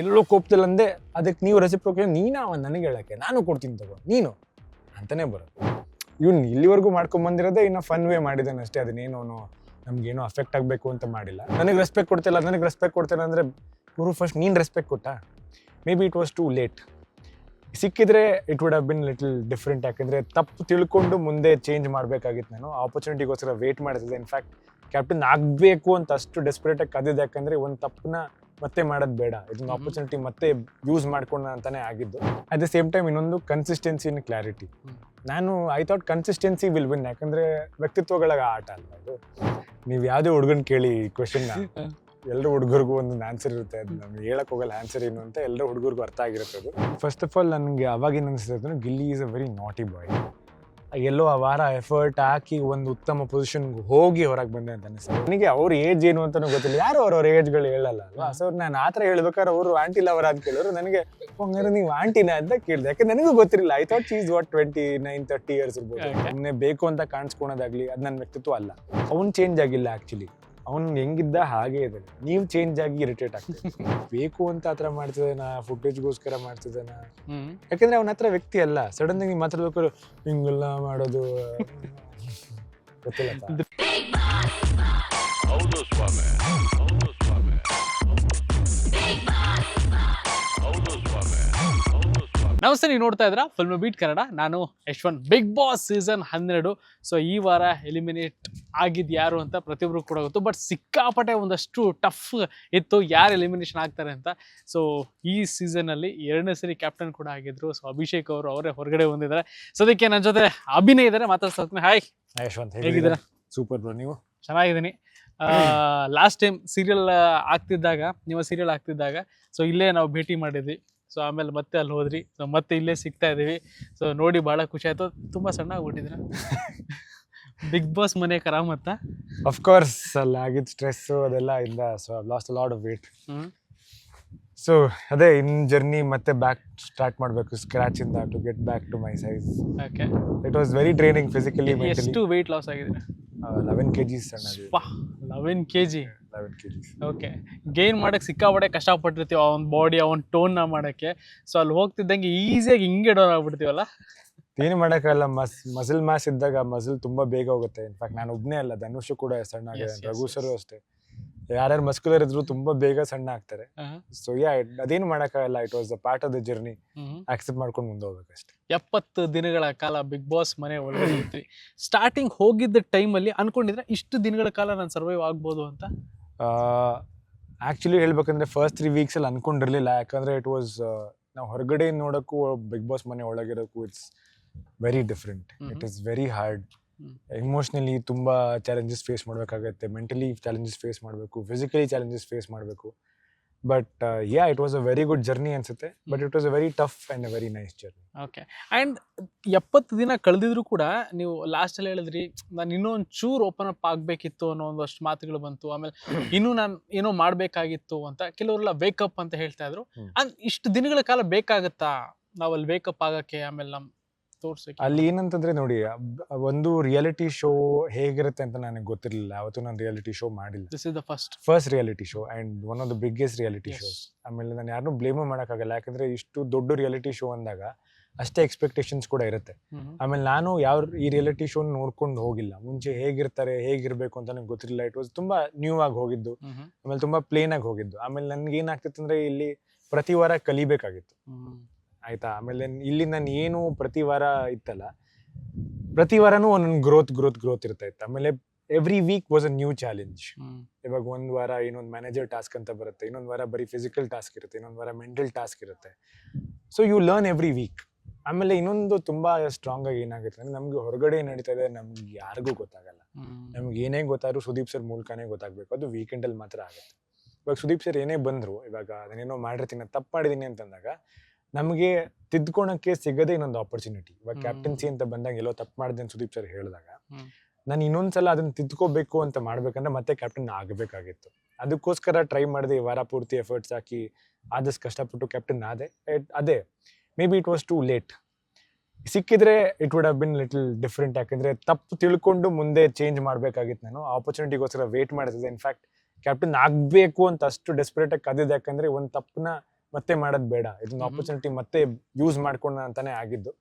ಎಲ್ಲೋ ಕೋಪದಲ್ಲಿ ಅಂದೆ ಅದಕ್ಕೆ ನೀವು ರೆಸಿಪ್ರೋಕೆ ನೀನು ಅವನ್ ನನಗೆ ಹೇಳಕ್ಕೆ, ನಾನು ಕೊಡ್ತೀನಿ ತಗೋ, ನೀನು ಅಂತಾನೆ ಬರೋದು ಇವ್ನು ಇಲ್ಲಿವರೆಗೂ ಮಾಡ್ಕೊಂಡ್ ಬಂದಿರೋದೇ ಇನ್ನು ಫನ್ ವೇ ಮಾಡಿದ್ದಾನೆ ಅಷ್ಟೇ ಅದನ್ನೇನು ನಮ್ಗೇನೋ ಅಫೆಕ್ಟ್ ಆಗಬೇಕು ಅಂತ ಮಾಡಿಲ್ಲ. ನನಗೆ ರೆಸ್ಪೆಕ್ಟ್ ಕೊಡ್ತಿಲ್ಲ, ನನಗೆ ರೆಸ್ಪೆಕ್ಟ್ ಕೊಡ್ತೇನೆ ಅಂದರೆ ಗುರು ಫಸ್ಟ್ ನೀನು ರೆಸ್ಪೆಕ್ಟ್ ಕೊಟ್ಟ? May be it was too late ಸಿಕ್ಕಿದ್ರೆ it would have been little different ಯಾಕಂದರೆ ತಪ್ಪು ತಿಳ್ಕೊಂಡು ಮುಂದೆ ಚೇಂಜ್ ಮಾಡಬೇಕಾಗಿತ್ತು ನಾನು. ಆಪರ್ಚುನಿಟಿಗೋಸ್ಕರ ವೇಟ್ ಮಾಡ್ತಿದ್ದೆ. ಇನ್ಫ್ಯಾಕ್ಟ್ ಕ್ಯಾಪ್ಟನ್ ಆಗಬೇಕು ಅಂತ ಅಷ್ಟು ಡೆಸ್ಪರೇಟಾಗಿ ಕದಿದ್ದೆ ಯಾಕಂದರೆ ಒಂದು ತಪ್ಪನ್ನ ಮತ್ತೆ ಮಾಡೋದು ಬೇಡ. ಇದೊಂದು ಆಪರ್ಚುನಿಟಿ ಮತ್ತೆ ಯೂಸ್ ಮಾಡ್ಕೊಂಡ ಅಂತಾನೆ ಆಗಿದ್ದು. ಅಟ್ ದ ಸೇಮ್ ಟೈಮ್ ಇನ್ನೊಂದು ಕನ್ಸಿಸ್ಟೆನ್ಸಿ ಇನ್ ಕ್ಲಾರಿಟಿ ನಾನು I thought consistency will win ಯಾಕಂದ್ರೆ ವ್ಯಕ್ತಿತ್ವಗಳ ಆಟ ಅಲ್ಲ ಅದು ನೀವು ಯಾವುದೇ ಹುಡುಗನ ಕೇಳಿ ಕ್ವೆಶನ್ ಎಲ್ಲರೂ ಹುಡುಗರಿಗೂ ಒಂದು ಆನ್ಸರ್ ಇರುತ್ತೆ. ಅದು ನಮ್ಗೆ ಹೇಳಕ್ ಹೋಗಲ್ಲ ಆನ್ಸರ್ ಏನು ಅಂತ ಎಲ್ಲರೂ ಹುಡುಗರಿಗೂ ಅರ್ಥ ಆಗಿರುತ್ತೆ ಅದು. ಫಸ್ಟ್ ಆಫ್ ಆಲ್ ನನಗೆ ಅವಾಗಿನ ಅನಿಸ್ತದೆ ಅಂದ್ರೆ ಗಿಲ್ಲಿ ಈಸ್ ಅ ವೆರಿ ನಾಟಿ ಬಾಯ್ ಎಲ್ಲೋ ಆ ವಾರ ಎಫರ್ಟ್ ಹಾಕಿ ಒಂದು ಉತ್ತಮ ಪೊಸಿಷನ್ಗೆ ಹೋಗಿ ಹೊರಗೆ ಬಂದೆ ಅಂತ ಅನಿಸ್ತದೆ ನನಗೆ ಅವ್ರ ಏಜ್ ಏನು ಅಂತಲೂ ಗೊತ್ತಿಲ್ಲ. ಯಾರು ಅವ್ರವ್ರ ಏಜ್ಗಳು ಹೇಳಲ್ಲ ಅಲ್ವಾ? ಸೊ ನಾನು ಆ ಥರ ಹೇಳ್ಬೇಕಾದ್ರೆ ಅವರು ಆಂಟಿ ಲವರ್ ಅಂತ ಕೇಳಿದ್ರು ನನಗೆ ಹಂಗಾರೆ ನೀವು ಆಂಟಿನ ಅಂತ ಕೇಳಿದೆ. ಯಾಕೆ ನನಗೂ ಗೊತ್ತಿರಲಿಲ್ಲ. I thought is what twenty nine thirty years ಇರ್ಬೋದು. ಸುಮ್ಮನೆ ಬೇಕು ಅಂತ ಕಾಣಿಸ್ಕೊಳೋದಾಗ್ಲಿ ಅದು ನನ್ನ ವ್ಯಕ್ತಿತ್ವ ಅಲ್ಲ. ಅವ್ನು ಚೇಂಜ್ ಆಗಿಲ್ಲ ಆ್ಯಕ್ಚುಲಿ ಅವ್ನು ಹೆಂಗಿದ್ದ ಹಾಗೆ ಇದ್ದಾನೆ ನೀವು ಚೇಂಜ್ ಆಗಿ ಇರಿಟೇಟ್ ಆಗ್ತದೆ ಬೇಕು ಅಂತ ಆತರ ಥರ ಮಾಡ್ತಿದ್ದಾನ ಫುಟೇಜ್ಗೋಸ್ಕರ ಮಾಡ್ತಿದ್ದಾನ. ಯಾಕಂದ್ರೆ ಅವನ ಹತ್ರ ವ್ಯಕ್ತಿ ಅಲ್ಲ ಸಡನ್ ಆಗಿ ಮಾತಾಡ್ಬೇಕು ಹಿಂಗೆಲ್ಲ ಮಾಡೋದು. ಗೊತ್ತಿಲ್ಲ ನಮಸ್ತೆ ನೀವು ನೋಡ್ತಾ ಇದ್ರ ಫಿಲ್ಮ್ ಬೀಟ್ ಕನ್ನಡ ನಾನು ಯಶ್ವಂತ್. ಬಿಗ್ ಬಾಸ್ ಸೀಸನ್ ಹನ್ನೆರಡು. ಸೊ ಈ ವಾರ ಎಲಿಮಿನೇಟ್ ಆಗಿದ್ದು ಯಾರು ಅಂತ ಪ್ರತಿಯೊಬ್ಬರು ಕೂಡ ಗೊತ್ತು. ಬಟ್ ಸಿಕ್ಕಾಪಟ್ಟೆ ಒಂದಷ್ಟು ಟಫ್ ಇತ್ತು. ಯಾರು ಎಲಿಮಿನೇಷನ್ ಆಗ್ತಾರೆ ಅಂತ? ಸೊ ಈ ಸೀಸನಲ್ಲಿ ಅಲ್ಲಿ ಎರಡನೇ ಸರಿ ಕ್ಯಾಪ್ಟನ್ ಕೂಡ ಆಗಿದ್ರು. ಸೊ ಅಭಿಷೇಕ್ ಅವರು ಅವರೇ ಹೊರಗಡೆ ಬಂದಿದ್ದಾರೆ. ಸೊ ಅದಕ್ಕೆ ನನ್ನ ಜೊತೆ ಅಭಿನಯ ಇದ್ದಾರೆ. ಮಾತಾಡ್ತಾ ಹಾಯ್ ಯಶ್ವಂತ್. ಹೇಗಿದ್ದೀರಾ? ಸೂಪರ್ ಬ್ರೋ ನೀವು? ಚೆನ್ನಾಗಿದ್ದೀನಿ. ಲಾಸ್ಟ್ ಟೈಮ್ ಸೀರಿಯಲ್ ಆಗ್ತಿದ್ದಾಗ ನೀವು ಸೀರಿಯಲ್ ಆಗ್ತಿದ್ದಾಗ ಸೊ ಇಲ್ಲೇ ನಾವು ಭೇಟಿ ಮಾಡಿದ್ವಿ. ಸೊ ಆಮೇಲೆ ಮತ್ತೆ ಅಲ್ಲಿ ಹೋದ್ರಿ. ಸೊ ಮತ್ತೆ ಇಲ್ಲೇ ಸಿಗ್ತಾ ಇದೀವಿ ಸೊ ನೋಡಿ ಭಾಳ ಖುಷಿ ಆಯ್ತು. ತುಂಬಾ ಸಣ್ಣ ಆಗ್ಬಿಟ್ಟಿದ್ರ ಬಿಗ್ ಬಾಸ್ ಮನೆ ಕರಾಮತ್ತ? ಅಫ್ಕೋರ್ಸ್ ಅಲ್ಲಿ ಆಗಿದ್ದು ಸ್ಟ್ರೆಸ್ ಅದೆಲ್ಲ ಇಲ್ಲ so lost load of weight so ಅದೇ ಇನ್ ಜರ್ನಿ ಮತ್ತೆ ಬ್ಯಾಕ್ ಸ್ಟಾರ್ಟ್ ಮಾಡಬೇಕು ಸ್ಕ್ರಾಚ್ ಇಂದ to get back to my size okay it was very training physically ಎಷ್ಟು ವೆಯ್ಟ್ ಲಾಸ್ ಆಗಿದೆ ಲೆವೆನ್ ಕೆ ಜಿ ಸಣ್ಣ eleven K G eleven K Gs okay gain ಮಾಡೋಕ್ಕೆ ಸಿಕ್ಕಾಪಟ್ಟೆ ಕಷ್ಟಪಟ್ಟಿರ್ತೀವಿ ಆ ಒಂದು ಬಾಡಿ ಆ ಒಂದು ಟೋನ್ನ ಮಾಡೋಕ್ಕೆ. ಸೊ ಅಲ್ಲಿ ಹೋಗ್ತಿದ್ದಂಗೆ ಈಸಿಯಾಗಿ ಹಿಂಗೆ ಡೌನ್ ಆಗ್ಬಿಡ್ತೀವಲ್ಲ? ಏನು ಮಾಡೋಕ್ಕಾಗಲ್ಲ ಮಸ್ ಮಸಲ್ ಮ್ಯಾಸ್ ಇದ್ದಾಗ ಮಸಲ್ ತುಂಬಾ ಬೇಗ ಹೋಗುತ್ತೆ. ಇನ್ಫ್ಯಾಕ್ಟ್ ನಾನು ಒಬ್ಬನೇ ಅಲ್ಲ ಧನುಷ್ ಕೂಡ ಸಣ್ಣ ಆಗಿದೆ ರಘು. ಸರು ಅಷ್ಟೇ. ಯಾರ್ಯಾರು ಮಸ್ಕುಲರ್ ಇದ್ರು ತುಂಬಾ ಬೇಗ ಸಣ್ಣ ಆಗ್ತಾರೆ. ಸೊ ಯಾ ಅದೇನು ಮಾಡೋಕ್ಕಾಗಲ್ಲ. It was the part of the journey accept ಮಾಡ್ಕೊಂಡು ಮುಂದೆ ಹೋಗ್ಬೇಕಷ್ಟೇ ಎಪ್ಪತ್ತು ದಿನಗಳ ಕಾಲ ಬಿಗ್ ಬಾಸ್ ಮನೆ ಇದ್ವಿ ಸ್ಟಾರ್ಟಿಂಗ್ ಹೋಗಿದ್ದ ಟೈಮಲ್ಲಿ ಅನ್ಕೊಂಡಿದ್ರೆ ಇಷ್ಟು ದಿನಗಳ ಕಾಲ ನಾನು ಸರ್ವೈವ್ ಆಗ್ಬೋದು ಅಂತ? ಆ್ಯಕ್ಚುಲಿ ಹೇಳ್ಬೇಕಂದ್ರೆ ಫಸ್ಟ್ ತ್ರೀ ವೀಕ್ಸಲ್ಲಿ ಅನ್ಕೊಂಡಿರಲಿಲ್ಲ. ಯಾಕಂದ್ರೆ ಇಟ್ ವಾಸ್ ನಾವು ಹೊರಗಡೆ ನೋಡೋಕ್ಕೂ ಬಿಗ್ ಬಾಸ್ ಮನೆ ಒಳಗಿರೋಕ್ಕೂ it's very different it. Is very hard emotionally ತುಂಬ ಚಾಲೆಂಜಸ್ ಫೇಸ್ ಮಾಡಬೇಕಾಗತ್ತೆ. ಮೆಂಟಲಿ ಚಾಲೆಂಜಸ್ ಫೇಸ್ ಮಾಡಬೇಕು. ಫಿಸಿಕಲಿ ಚಾಲೆಂಜಸ್ ಫೇಸ್ ಮಾಡಬೇಕು. But yeah it was a very good journey ಅನ್ಸುತ್ತೆ. But it was a very tough and a very nice journey okay and ಎಪ್ಪತ್ತು ದಿನ ಕಳೆದಿದ್ರು ಕೂಡ ನೀವು ಲಾಸ್ಟಲ್ಲಿ ಹೇಳಿದ್ರಿ ನಾನು ಇನ್ನೊಂದು ಚೂರು ಓಪನ್ ಅಪ್ ಆಗಬೇಕಿತ್ತು ಅನ್ನೋ ಒಂದಷ್ಟು ಮಾತುಗಳು ಬಂತು. ಆಮೇಲೆ ಇನ್ನೂ ನಾನು ಏನೋ ಮಾಡಬೇಕಾಗಿತ್ತು ಅಂತ ಕೆಲವರೆಲ್ಲ ವೇಕಪ್ ಅಂತ ಹೇಳ್ತಾ ಇದ್ರು. ಅಂಡ್ ಅಂದ್ ಇಷ್ಟು ದಿನಗಳ ಕಾಲ ಬೇಕಾಗತ್ತಾ? ನಾವಲ್ಲಿ ವೇಕಪ್ ಆಗೋಕ್ಕೆ ಆಮೇಲೆ ನಮ್ ತೋರ್ಸಕ್ಕೆ ಅಲ್ಲಿ ಏನಂತಂದ್ರೆ ನೋಡಿ ಒಂದು ರಿಯಾಲಿಟಿ ಶೋ ಹೇಗಿರುತ್ತೆ ಅಂತ ನನಗೆ ಗೊತ್ತಿರಲಿಲ್ಲ. ಅವತ್ತು ನಾನು ರಿಯಾಲಿಟಿ ಶೋ ಮಾಡಿಲ್ಲ. This is the first first reality show and one of the biggest reality. Shows ಆಮೇಲೆ ನಾನು ಯಾರನ್ನೂ ಬ್ಲೇಮ್ ಮಾಡೋಕ್ಕಾಗಲ್ಲ ಯಾಕಂದ್ರೆ ಇಷ್ಟು ದೊಡ್ಡ ರಿಯಾಲಿಟಿ ಶೋ ಅಂದಾಗ ಅಷ್ಟೇ ಎಕ್ಸ್ಪೆಕ್ಟೇಷನ್ಸ್ ಕೂಡ ಇರುತ್ತೆ. ಆಮೇಲೆ ನಾನು ಯಾವ ಈ ರಿಯಾಲಿಟಿ ಶೋ ನೋಡ್ಕೊಂಡು ಹೋಗಿಲ್ಲ. ಮುಂಚೆ ಹೇಗಿರ್ತಾರೆ ಹೇಗಿರ್ಬೇಕು ಅಂತ ನನಗೆ ಗೊತ್ತಿರಲಿಲ್ಲ. ಇಟ್ ವಾಸ್ ತುಂಬಾ ನ್ಯೂ ಆಗಿ ಹೋಗಿದ್ದು. ಆಮೇಲೆ ತುಂಬಾ ಪ್ಲೇನ್ ಆಗಿ ಹೋಗಿದ್ದು. ಆಮೇಲೆ ನನ್ಗೆ ಏನಾಗ್ತಿತ್ತು ಅಂದ್ರೆ ಇಲ್ಲಿ ಪ್ರತಿ ವಾರ ಕಲಿಬೇಕಾಗಿತ್ತು. ಆಯ್ತಾ? ಆಮೇಲೆ ಇಲ್ಲಿ ನಾನು ಏನು ಪ್ರತಿ ವಾರ ಇತ್ತಲ್ಲ? ಪ್ರತಿ ವಾರನೂ ಒಂದೊಂದು ಗ್ರೋತ್ ಗ್ರೋತ್ ಗ್ರೋತ್ ಇರ್ತಾ ಇತ್ತು. ಆಮೇಲೆ every week was a new challenge ಇವಾಗ ಒಂದು ವಾರ ಇನ್ನೊಂದು ಮ್ಯಾನೇಜರ್ ಟಾಸ್ಕ್ ಅಂತ ಬರುತ್ತೆ. ಇನ್ನೊಂದು ವಾರ ಬರೀ ಫಿಸಿಕಲ್ ಟಾಸ್ಕ್ ಇರುತ್ತೆ. ಇನ್ನೊಂದು ವಾರ ಮೆಂಟಲ್ ಟಾಸ್ಕ್ ಇರುತ್ತೆ. So you learn every week ಆಮೇಲೆ ಇನ್ನೊಂದು ತುಂಬ ಸ್ಟ್ರಾಂಗ್ ಆಗಿ ಏನಾಗುತ್ತೆ ಅಂದರೆ ನಮಗೆ ಹೊರಗಡೆ ನಡೀತಾ ಇದೆ ನಮ್ಗೆ ಯಾರಿಗೂ ಗೊತ್ತಾಗಲ್ಲ. ನಮ್ಗೆ ಏನೇ ಗೊತ್ತಾದ್ರೂ ಸುದೀಪ್ ಸರ್ ಮೂಲಕನೇ ಗೊತ್ತಾಗಬೇಕು. ಅದು ವೀಕೆಂಡಲ್ಲಿ ಮಾತ್ರ ಆಗುತ್ತೆ. ಇವಾಗ ಸುದೀಪ್ ಸರ್ ಏನೇ ಬಂದರು ಇವಾಗ ಅದನ್ನೇನೋ ಮಾಡಿರ್ತೀನಿ ತಪ್ಪು ಮಾಡಿದ್ದೀನಿ ಅಂತಂದಾಗ ನಮಗೆ ತಿದ್ಕೊಳಕ್ಕೆ ಸಿಗದೆ ಇನ್ನೊಂದು ಆಪರ್ಚುನಿಟಿ ಇವಾಗ ಕ್ಯಾಪ್ಟನ್ಸಿ ಅಂತ ಬಂದಾಗ ಎಲ್ಲೋ ತಪ್ಪು ಮಾಡಿದೆ ಅಂತ ಸುದೀಪ್ ಸರ್ ಹೇಳಿದಾಗ. ನಾನು ಇನ್ನೊಂದ್ಸಲ ಅದನ್ನ ತಿದ್ಕೋಬೇಕು ಅಂತ ಮಾಡ್ಬೇಕಂದ್ರೆ ಮತ್ತೆ ಕ್ಯಾಪ್ಟನ್ ಆಗಬೇಕಾಗಿತ್ತು. ಅದಕ್ಕೋಸ್ಕರ ಟ್ರೈ ಮಾಡಿದೆ ಈ ವಾರ ಪೂರ್ತಿ ಎಫರ್ಟ್ಸ್ ಹಾಕಿ ಆದಷ್ಟು ಕಷ್ಟಪಟ್ಟು ಕ್ಯಾಪ್ಟನ್ ಆದೆ. ಅದೇ may be it was too late ಸಿಕ್ಕಿದ್ರೆ it would have been little different ಯಾಕಂದ್ರೆ ತಪ್ಪು ತಿಳ್ಕೊಂಡು ಮುಂದೆ ಚೇಂಜ್ ಮಾಡಬೇಕಾಗಿತ್ತು ನಾನು. ಆಪರ್ಚುನಿಟಿಗೋಸ್ಕರ ವೇಟ್ ಮಾಡ್ತಿದ್ದೆ. ಇನ್ಫ್ಯಾಕ್ಟ್ ಕ್ಯಾಪ್ಟನ್ ಆಗಬೇಕು ಅಂತ ಅಷ್ಟು ಡೆಸ್ಪರೇಟಾಗಿ ಕದಿದೆ ಯಾಕಂದ್ರೆ ಒಂದು ತಪ್ಪನ್ನ ಮತ್ತೆ ಮಾಡೋದ್ ಬೇಡ. ಇದೊಂದು. ಆಪರ್ಚುನಿಟಿ ಮತ್ತೆ ಯೂಸ್ ಮಾಡ್ಕೊಂಡ ಅಂತಾನೆ ಆಗಿದ್ದು.